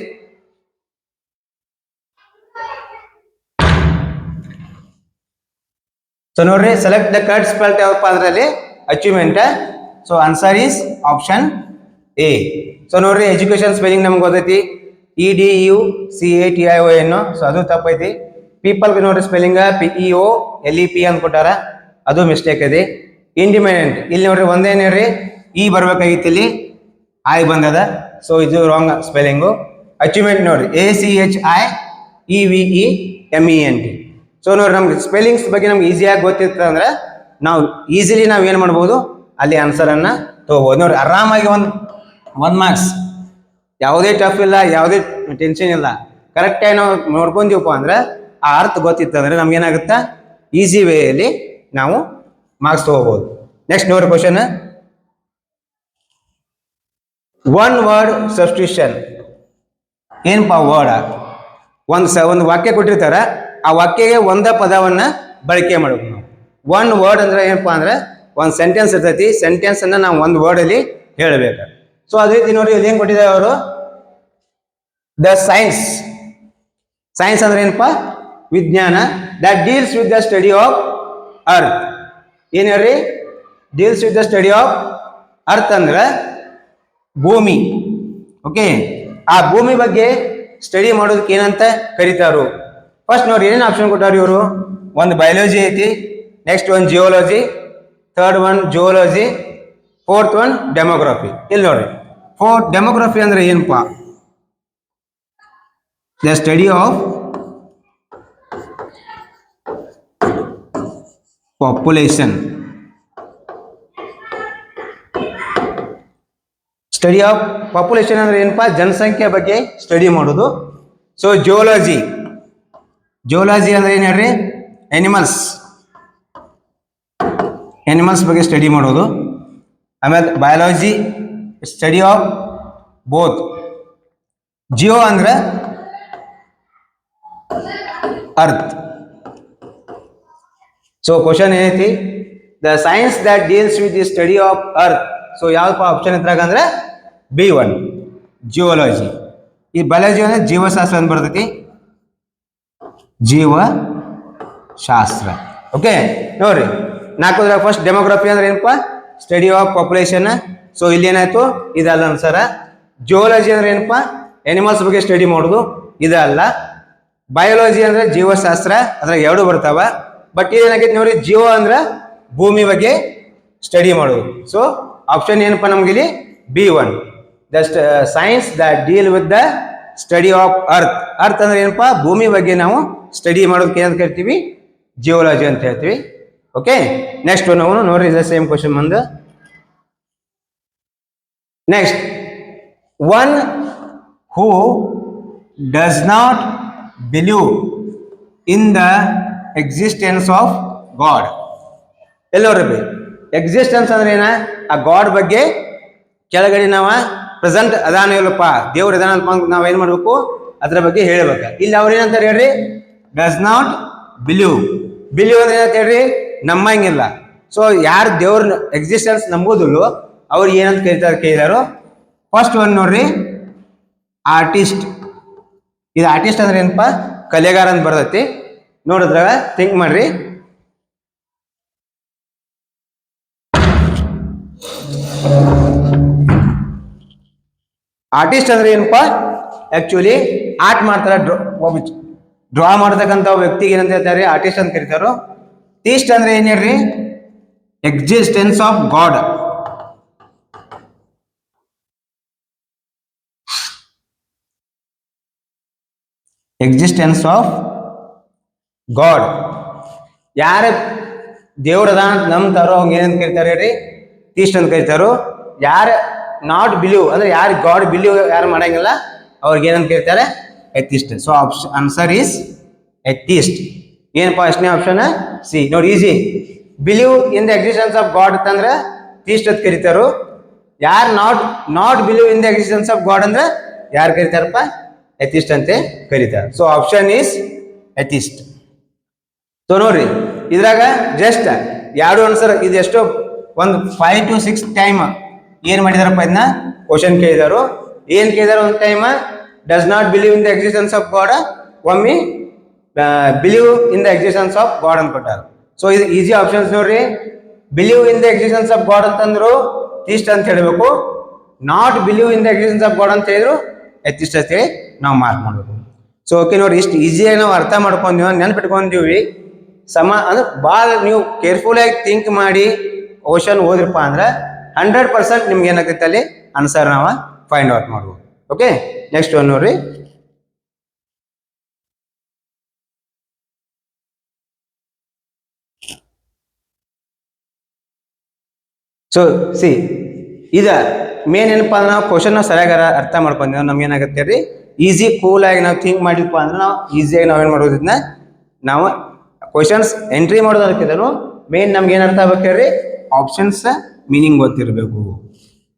ಸೊ ನೋಡ್ರಿ ಸೆಲೆಕ್ಟ್ ದ ಕರೆಕ್ಟ್ ಸ್ಪೆಲ್ಟ್ ಯಾವಪ್ಪ ಅದರಲ್ಲಿ? Achievement so answer is option A so ನೋಡ್ರಿ ಎಜುಕೇಶನ್ ಸ್ಪೆಲ್ಲಿಂಗ್ ನಮ್ಗೆ ಗೊತ್ತೈತಿ. E D U C A T I O N so ಅದು ತಪ್ಪೈತಿ. ಪೀಪಲ್ ನೋಡ್ರಿ spelling P E O L E P ಅಂತ ಕೊಟ್ಟಾರ ಅದು ಮಿಸ್ಟೇಕ್ ಐತಿ. ಇಂಡಿಪೆಂಡೆಂಟ್ ಇಲ್ಲಿ ನೋಡ್ರಿ ಒಂದೇನೇ ರೀ ಇ ಬರ್ಬೇಕಾಗಿತ್ತು ಇಲ್ಲಿ. ಐ ಬಂದದ. ಸೊ ಇದು ರಾಂಗ್ ಸ್ಪೆಲ್ಲಿಂಗು ಅಚೀವ್ಮೆಂಟ್ ನೋಡ್ರಿ. A C H I E V E M E N T so ನೋಡ್ರಿ, ನಮ್ಗೆ ಸ್ಪೆಲ್ಲಿಂಗ್ಸ್ ಬಗ್ಗೆ ನಮ್ಗೆ ಈಸಿಯಾಗಿ ಗೊತ್ತಿರ್ತದೆ ಅಂದ್ರೆ ನಾವು ಈಸಿಲಿ ನಾವು ಏನು ಮಾಡ್ಬೋದು? ಅಲ್ಲಿ ಆನ್ಸರನ್ನು ತೊಗೋಬೋದು. ನೋಡ್ರಿ, ಆರಾಮಾಗಿ ಒಂದು ಒಂದು ಮಾರ್ಕ್ಸ್ ಯಾವುದೇ ಟಫ್ ಇಲ್ಲ, ಯಾವುದೇ ಟೆನ್ಷನ್ ಇಲ್ಲ. ಕರೆಕ್ಟಾಗಿ ನಾವು ನೋಡ್ಕೊಂತೀವಪ್ಪ ಅಂದ್ರೆ ಆ ಅರ್ಥ ಗೊತ್ತಿತ್ತಂದ್ರೆ ಅಂದ್ರೆ ನಮ್ಗೆ ಏನಾಗುತ್ತಾ ಈಸಿ ವೇಯಲ್ಲಿ ನಾವು ಮಾರ್ಕ್ಸ್ ತಗೋಬಹುದು ನೆಕ್ಸ್ಟ್ ನೋಡ್ರಿ ಕ್ವಶನ್ ಒನ್ ವರ್ಡ್ ಸಬ್ಸ್ಟಿಟ್ಯೂಷನ್ ಏನಪ್ಪ ವರ್ಡ್ ಒಂದು ಸ, ಒಂದು ವಾಕ್ಯ ಕೊಟ್ಟಿರ್ತಾರ. ಆ ವಾಕ್ಯಗೆ ಒಂದ ಪದವನ್ನ ಬಳಕೆ ಮಾಡಬೇಕು ನಾವು. ಒನ್ ವರ್ಡ್ ಅಂದ್ರೆ ಏನಪ್ಪಾ ಅಂದ್ರೆ ಒಂದು ಸೆಂಟೆನ್ಸ್ ಇರ್ತೈತಿ. ಸೆಂಟೆನ್ಸ್ ಅನ್ನ ನಾವು ಒಂದು ವರ್ಡ್ ಅಲ್ಲಿ ಹೇಳಬೇಕು. ಸೊ ಅದೇ ರೀತಿ ನೋಡಿ ಇಲ್ಲಿ ಕೊಟ್ಟಿದ್ದಾರೆ ಅವರು? ದ ಸೈನ್ಸ್ ಸೈನ್ಸ್ ಅಂದ್ರೆ ಏನಪ್ಪ? ವಿಜ್ಞಾನ. That deals with the study of earth ಏನ್ ಹೇಳ್ರಿ? Deals with the study of earth ಅಂದ್ರೆ ಭೂಮಿ. ಓಕೆ ಆ ಭೂಮಿ ಬಗ್ಗೆ ಸ್ಟಡಿ ಮಾಡೋದಕ್ಕೆ ಏನಂತ ಕರೀತಾರು ಫಸ್ಟ್ ನೋಡ್ರಿ ಏನೇನು ಆಪ್ಷನ್ ಕೊಟ್ಟಾರ ಇವರು? ಒಂದು ಬಯಾಲಜಿ ಐತಿ ನೆಕ್ಸ್ಟ್ ಒಂದು geology third one geology fourth one demography ಇಲ್ಲಿ ನೋಡ್ರಿ. ಫೋರ್ ಡೆಮೋಗ್ರಫಿ ಅಂದ್ರೆ ಏನಪ್ಪ? The study of population study of population ಅಂದ್ರೆ ಏನಪ್ಪ? ಜನಸಂಖ್ಯೆ ಬಗ್ಗೆ ಸ್ಟಡಿ ಮಾಡೋದು. ಸೊ ಜಿಯೋಲಜಿ ಜಿಯೋಲಜಿ ಅಂದ್ರೆ ಏನು ಹೇಳ್ರಿ? ಎನಿಮಲ್ಸ್ ಎನಿಮಲ್ಸ್ ಬಗ್ಗೆ ಸ್ಟಡಿ ಮಾಡೋದು. ಆಮೇಲೆ biology study of both geo ಅಂದ್ರೆ ಅರ್ತ್ ಸೊ ಕ್ವಶನ್ ಏನೈತಿ? The science that deals with the study of earth so ಯಾವ್ದಪ್ಪ ಆಪ್ಷನ್ ಇದ್ರಾಗ ಅಂದ್ರೆ ಬಿ ಒನ್ ಜಿಯೋಲಜಿ ಈ ಬಯಾಲಜಿ ಅಂದ್ರೆ ಜೀವಶಾಸ್ತ್ರ ಅಂತ ಬರ್ತೈತಿ. ಜೀವ ಶಾಸ್ತ್ರ ಓಕೆ ನೋಡ್ರಿ. ನಾಲ್ಕುದ್ರಾಗ ಫಸ್ಟ್ ಡೆಮೋಗ್ರಫಿ ಅಂದ್ರೆ ಏನಪ್ಪ ಸ್ಟಡಿ ಆಫ್ ಪಾಪ್ಯುಲೇಷನ್ ಸೊ ಇಲ್ಲಿ ಏನಾಯ್ತು ಇದಲ್ಲ ಅನ್ಸರ ಜಿಯೋಲಜಿ ಅಂದ್ರೆ ಏನಪ್ಪ? ಎನಿಮಲ್ಸ್ ಬಗ್ಗೆ ಸ್ಟಡಿ ಮಾಡೋದು. ಇದಲ್ಲ. ಬಯಾಲಜಿ ಅಂದ್ರೆ ಜೀವಶಾಸ್ತ್ರ. ಅದ್ರಾಗ ಎರಡು ಬರ್ತಾವ. ಬಟ್ ಏನಾಗೈತೆ ನೋಡಿ ಜೀವ ಅಂದ್ರೆ ಭೂಮಿ ಬಗ್ಗೆ ಸ್ಟಡಿ ಮಾಡೋದು. ಸೊ ಆಪ್ಷನ್ ಏನಪ್ಪ ನಮ್ಗೆ ಇಲ್ಲಿ? B one the science the deal with the study of earth earth ಅಂದ್ರೆ ಏನಪ್ಪ? ಭೂಮಿ ಬಗ್ಗೆ ನಾವು ಸ್ಟಡಿ ಮಾಡೋದಕ್ಕೆ ಏನಂತ ಕರಿತೀವಿ? ಜಿಯೋಲಜಿ ಅಂತ ಹೇಳ್ತೀವಿ. ಓಕೆ ನೆಕ್ಸ್ಟ್ ನಾವು ನೋಡ್ರಿ ಇದ ಸೇಮ್ ಕ್ವಶನ್ ಬಂದು. Next one who does not believe in the existence of God ಎಲ್ಲೋರಿ existence ಅಂದ್ರೆ ಏನ? ಆ ಗಾಡ್ ಬಗ್ಗೆ ಕೆಳಗಡೆ ನಾವ ಪ್ರೆಸೆಂಟ್ ಅದಾನ ಇಲ್ಲಪ್ಪ, ದೇವ್ರ ಅದಾನ ಅಂತ ನಾವ್ ಏನ್ ಮಾಡ್ಬೇಕು? ಅದ್ರ ಬಗ್ಗೆ ಹೇಳ್ಬೇಕು. ಇಲ್ಲಿ ಅವ್ರ ಏನಂತಾರೆ ಹೇಳ್ರಿ? ಡಸ್ ನಾಟ್ ಬಿಲೀವ್ ಬಿಲೀವ್ ಅಂದ್ರೆ ಏನಂತ ಹೇಳ್ರಿ? ನಂಬಂಗಿಲ್ಲ ಸೊ ಯಾರು ದೇವ್ರ ಎಕ್ಸಿಸ್ಟೆನ್ಸ್ ನಂಬೋದಿಲ್ಲೋ, ಅವ್ರು ಏನಂತ ಕರಿತಾರೆ ಕೇಳಿದಾರು ಫಸ್ಟ್ ಒನ್ ನೋಡ್ರಿ ಆರ್ಟಿಸ್ಟ್ ಇದು ಆರ್ಟಿಸ್ಟ್ ಅಂದ್ರೆ ಏನಪ್ಪ? ಕಲೆಗಾರ ಅಂತ ಬರ್ತೈತಿ. ನೋಡಿದ್ರಾಗ ಥಿಂಕ್ ಮಾಡ್ರಿ. ಆರ್ಟಿಸ್ಟ್ ಅಂದ್ರೆ ಏನಪ್ಪ? ಆಕ್ಚುಲಿ ಆರ್ಟ್ ಮಾಡ್ತಾರೆ ಡ್ರಾ ಡ್ರಾ ಮಾಡ್ತಕ್ಕಂಥ ವ್ಯಕ್ತಿಗೆ ಏನಂತ ಹೇಳ್ತಾರೆ? ಆರ್ಟಿಸ್ಟ್ ಅಂತ ಕರೀತಾರೋ ಟೀಸ್ಟ್ ಅಂದ್ರೆ ಏನ್ ಹೇಳ್ರಿ? Existence of God existence of God ಯಾರ ಅಂತ ನಂಬ್ತಾರೋ ಅವ್ಗೆ ಏನಂತ ಕರಿತಾರೆ ರೀ ಟೀಸ್ಟ್ ಅಂತ ಕರಿತಾರೋ. ಯಾರ ನಾಟ್ ಬಿಲೀವ್ ಅಂದ್ರೆ ಯಾರು ಗಾಡ್ ಬಿಲೀವ್ ಯಾರು ಮಾಡಂಗಿಲ್ಲ, ಅವ್ರಿಗೆ ಏನಂತ ಕರಿತಾರೆ? Atheist so option answer is atheist ಏನಪ್ಪ ಅಷ್ಟನೇ ಆಪ್ಷನ್ ಸಿ ನೋಡಿ easy believe in the existence of God ಅಂತಂದ್ರೆ ಅಂತ ಕರಿತಾರೋ. ಯಾರು not not believe in the existence of God ಅಂದ್ರೆ ಯಾರು ಕರಿತಾರಪ್ಪ? ಎಥಿಸ್ಟ್ ಅಂತ ಕರೀತಾರೆ. So option is atheist so ನೋಡ್ರಿ, ಇದ್ರಾಗ ಜಸ್ಟ್ ಎರಡು ಆನ್ಸರ್ ಇದೆಷ್ಟೋ ಒಂದು ಫೈವ್ ಟು ಸಿಕ್ಸ್ ಟೈಮ್ ಏನ್ ಮಾಡಿದಾರಪ್ಪ ಇದನ್ನ ಕ್ವಶನ್ ಕೇಳಿದಾರು. ಏನ್ ಕೇಳಿದಾರ ಒಂದು time does not believe in the existence of God ಒಮ್ಮೆ believe in the existence of God ಅಂತ ಕೊಟ್ಟಾರ ಸೊ ಇದು ಈಸಿ ಆಪ್ಷನ್ಸ್ ನೋಡ್ರಿ. Believe in the existence of God ಅಂತಂದ್ರು ಇಷ್ಟ ಅಂತ ಹೇಳಬೇಕು. Not believe in the existence of God ಅಂತ ಹೇಳಿದ್ರು ಎತ್ತಿಷ್ಟ ಅಂತ ಹೇಳಿ ನಾವು ಮಾರ್ಕ್ ಮಾಡಬೇಕು. ಸೊ ಓಕೆ ನೋಡ್ರಿ, ಇಷ್ಟು ಈಸಿಯಾಗಿ ನಾವು ಅರ್ಥ ಮಾಡ್ಕೊಂತೀವಿ ನೆನ್ಪಿಟ್ಕೊಂತೀವಿ ಸಮ, ಅಂದ್ರೆ ಭಾಳ ನೀವು ಕೇರ್ಫುಲ್ ಆಗಿ ಥಿಂಕ್ ಮಾಡಿ ಕ್ವಶನ್ ಓದ್ರಪ್ಪ ಅಂದ್ರೆ ಹಂಡ್ರೆಡ್ ಪರ್ಸೆಂಟ್ ನಿಮ್ಗೆ ಏನಾಗ್ತೈತೆ ಅಲ್ಲಿ? ಆನ್ಸರ್ ನಾವು ಫೈಂಡ್ ಔಟ್ ಮಾಡ್ಬೋದು. ಓಕೆ ನೆಕ್ಸ್ಟ್ ಒನ್ ನೋಡ್ರಿ. ಸೊ ಸಿ ಇದ ಮೇನ್ ಏನಪ್ಪ ಅಂದ್ರೆ ನಾವು ಕ್ವಶನ್ ಸರಿಯಾಗಿ ಅರ್ಥ ಮಾಡ್ಕೊಂಡ್ವಿ. ನಮ್ಗೆ ಏನಾಗುತ್ತೆ ರೀ? ಈಸಿ ಕೂಲ್ ಆಗಿ ನಾವು ಥಿಂಕ್ ಮಾಡಿದ್ಪ ಅಂದ್ರೆ ನಾವು ಈಸಿಯಾಗಿ ನಾವೇನು ಮಾಡೋದಿದ್ನ ನಾವು ಕ್ವಶನ್ಸ್ ಎಂಟ್ರಿ ಮಾಡೋದಕ್ಕಿದ್ರು ಮೇನ್ ನಮ್ಗೆ ಏನು ಅರ್ಥ ಆಗ್ಬೇಕು ರೀ ಆಪ್ಷನ್ಸ್ ಮೀನಿಂಗ್ ಗೊತ್ತಿರಬೇಕು.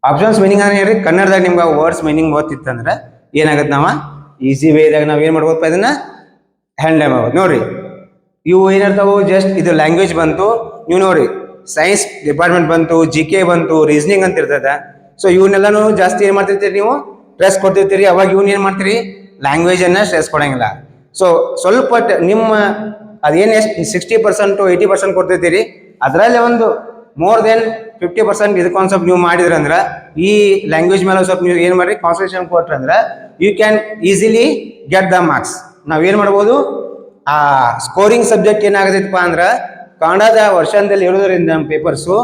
ಆಪ್ಷನ್ಸ್ ಮೀನಿಂಗ್ ಅಂದ್ರೆ ರೀ ಕನ್ನಡದಾಗ ನಿಮ್ಗೆ ವರ್ಡ್ಸ್ ಮೀನಿಂಗ್ ಗೊತ್ತಿತ್ತಂದ್ರೆ ಏನಾಗುತ್ತೆ ನಾವು? ಈಸಿ ವೇದಾಗ ನಾವು ಏನು ಮಾಡ್ಬೋದಪ್ಪ ಇದನ್ನ? ಹ್ಯಾಂಡಲ್ ಮಾಡ್ಬೋದು. ನೋಡ್ರಿ, ಇವು ಏನಿರ್ತಾವು ಜಸ್ಟ್ ಇದು ಲ್ಯಾಂಗ್ವೇಜ್ ಬಂತು. ನೀವು ನೋಡಿ ಸೈನ್ಸ್ ಡಿಪಾರ್ಟ್ಮೆಂಟ್ ಬಂತು ಜಿ ಕೆ ಬಂತು ರೀಸನಿಂಗ್ ಅಂತ ಇರ್ತದ. ಸೊ ಇವನ್ನೆಲ್ಲಾನು ಜಾಸ್ತಿ ಏನು ಮಾಡ್ತಿರ್ತೀರಿ ನೀವು? ಸ್ಟ್ರೆಸ್ ಕೊಡ್ತಿರ್ತೀರಿ. ಅವಾಗ ಇವ್ನ ಏನು ಮಾಡ್ತೀರಿ? ಲ್ಯಾಂಗ್ವೇಜ್ ಅನ್ನ ಸ್ಟ್ರೆಸ್ ಕೊಡಂಗಿಲ್ಲ. ಸೊ ಸ್ವಲ್ಪ ನಿಮ್ಮ ಅದೇನ್ ಎಷ್ಟು ಸಿಕ್ಸ್ಟಿ ಪರ್ಸೆಂಟು ಏಯ್ಟಿ ಪರ್ಸೆಂಟ್ ಕೊಡ್ತಿರ್ತೀರಿ? ಅದರಲ್ಲೇ ಒಂದು ಮೋರ್ ದೆನ್ ಫಿಫ್ಟಿ ಪರ್ಸೆಂಟ್ ಇದು ಕಾನ್ಸೆಪ್ಟ್ ನೀವು ಮಾಡಿದ್ರಂದ್ರೆ ಈ ಲ್ಯಾಂಗ್ವೇಜ್ ಮೇಲೆ ಸ್ವಲ್ಪ ನೀವು ಏನು ಮಾಡ್ರಿ? Concentration ಕೊಟ್ರಂದ್ರ you can easily get the marks ನಾವ್ ಏನ್ ಮಾಡ್ಬೋದು? ಆ ಸ್ಕೋರಿಂಗ್ ಸಬ್ಜೆಕ್ಟ್ ಏನಾಗತ್ತಪ್ಪ ಅಂದ್ರ ಕನ್ನಡದ ವರ್ಷದಲ್ಲಿ ಇರೋದ್ರಿಂದ ನಮ್ಮ ಪೇಪರ್ಸು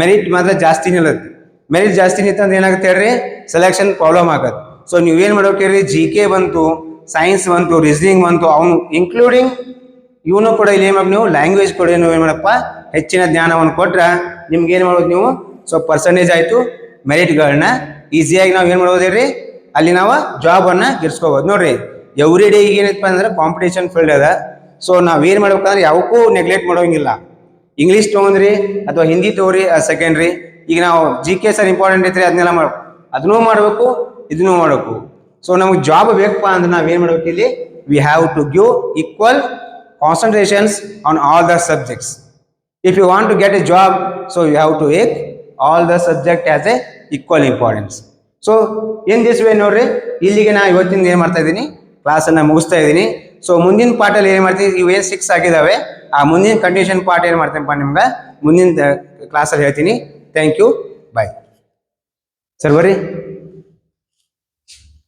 ಮೆರಿಟ್ ಮಾತ್ರ ಜಾಸ್ತಿ ನಿಲ್ಲತ್ತೆ. ಮೆರಿಟ್ ಜಾಸ್ತಿ ನಿಂತಂದ್ರೆ ಏನಾಗುತ್ತೆ ಹೇಳ್ರಿ? ಸೆಲೆಕ್ಷನ್ ಪ್ರಾಬ್ಲಮ್ ಆಗತ್ತೆ. ಸೊ ನೀವೇನ್ ಮಾಡ್ಬೇಕು ಹೇಳ್ರಿ? ಜಿ ಕೆ ಬಂತು ಸೈನ್ಸ್ ಬಂತು ರೀಸನಿಂಗ್ ಬಂತು, ಅವನು ಇನ್ಕ್ಲೂಡಿಂಗ್ ಇವನು ಕೂಡ ಇಲ್ಲಿ ಏನ್ ನೀವು? ಲ್ಯಾಂಗ್ವೇಜ್ ಕೂಡ ನೀವು ಏನ್ ಮಾಡಪ್ಪ? ಹೆಚ್ಚಿನ ಜ್ಞಾನವನ್ನು ಕೊಟ್ರೆ ನಿಮ್ಗೆ ಏನ್ ಮಾಡ್ಬೋದು ನೀವು? ಸೊ ಪರ್ಸಂಟೇಜ್ ಆಯ್ತು. ಮೆರಿಟ್ಗಳನ್ನ ಈಸಿಯಾಗಿ ನಾವು ಏನ್ ಮಾಡ್ಬೋದು ಹೇಳ್ರಿ? ಅಲ್ಲಿ ನಾವು ಜಾಬ್ ಅನ್ನ ಗಿರ್ಸ್ಕೋಬಹುದು ನೋಡ್ರಿ ಎವ್ರಿ ಡೇ ಈಗ ಏನಪ್ಪ ಅಂದ್ರೆ ಕಾಂಪಿಟೇಷನ್ ಫೀಲ್ಡ್ ಅದ. ಸೊ ನಾವ್ ಏನ್ ಮಾಡ್ಬೇಕಂದ್ರೆ ಯಾವಕ್ಕೂ ನೆಗ್ಲೆಕ್ಟ್ ಮಾಡೋಂಗಿಲ್ಲ. ಇಂಗ್ಲೀಷ್ ತಗೊಂಡ್ರಿ ಅಥವಾ ಹಿಂದಿ ತಗೋರಿ ಸೆಕೆಂಡ್ರಿ ಈಗ ನಾವು ಜಿ ಕೆ ಸರ್ ಇಂಪಾರ್ಟೆಂಟ್ ಐತ್ರಿ ಅದನ್ನೆಲ್ಲ ಮಾಡ್ಬೇಕು. ಅದನ್ನೂ ಮಾಡಬೇಕು ಇದನ್ನೂ ಮಾಡಬೇಕು. ಸೊ ನಮ್ಗೆ ಜಾಬ್ ಬೇಕಪ್ಪ ಅಂದ್ರೆ ನಾವ್ ಏನ್ ಮಾಡ್ಬೇಕು ಇಲ್ಲಿ? We have to give equal concentrations on all the subjects if you want to get a job so you have to take all the subject as a equal importance so in this way ನೋಡ್ರಿ, ಇಲ್ಲಿಗೆ ನಾ ಇವತ್ತಿಂದ ಏನು ಮಾಡ್ತಾ ಇದ್ದೀನಿ? Class ಅನ್ನ ಮುಗಿಸ್ತಾ ಇದ್ದೀನಿ. ಸೊ ಮುಂದಿನ ಪಾಠಲ್ಲಿ ಏನ್ ಮಾಡ್ತೀವಿ? ಇವೇನ್ ಸಿಕ್ಸ್ ಆಗಿದಾವೆ ಆ ಮುಂದಿನ ಕಂಡೀಷನ್ ಪಾಠ ಏನು ಮಾಡ್ತೇನಪ್ಪ ನಿಮ್ಗೆ? ಮುಂದಿನ ಕ್ಲಾಸಲ್ಲಿ ಹೇಳ್ತೀನಿ. ಥ್ಯಾಂಕ್ ಯು ಬಾಯ್ ಸರ್ ಬರ್ರಿ.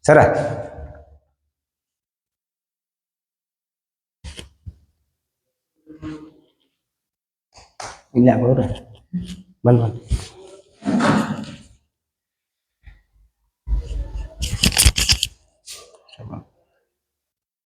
ಸರ ಇಲ್ಲ ಬಂದ್ ಬಂದ್.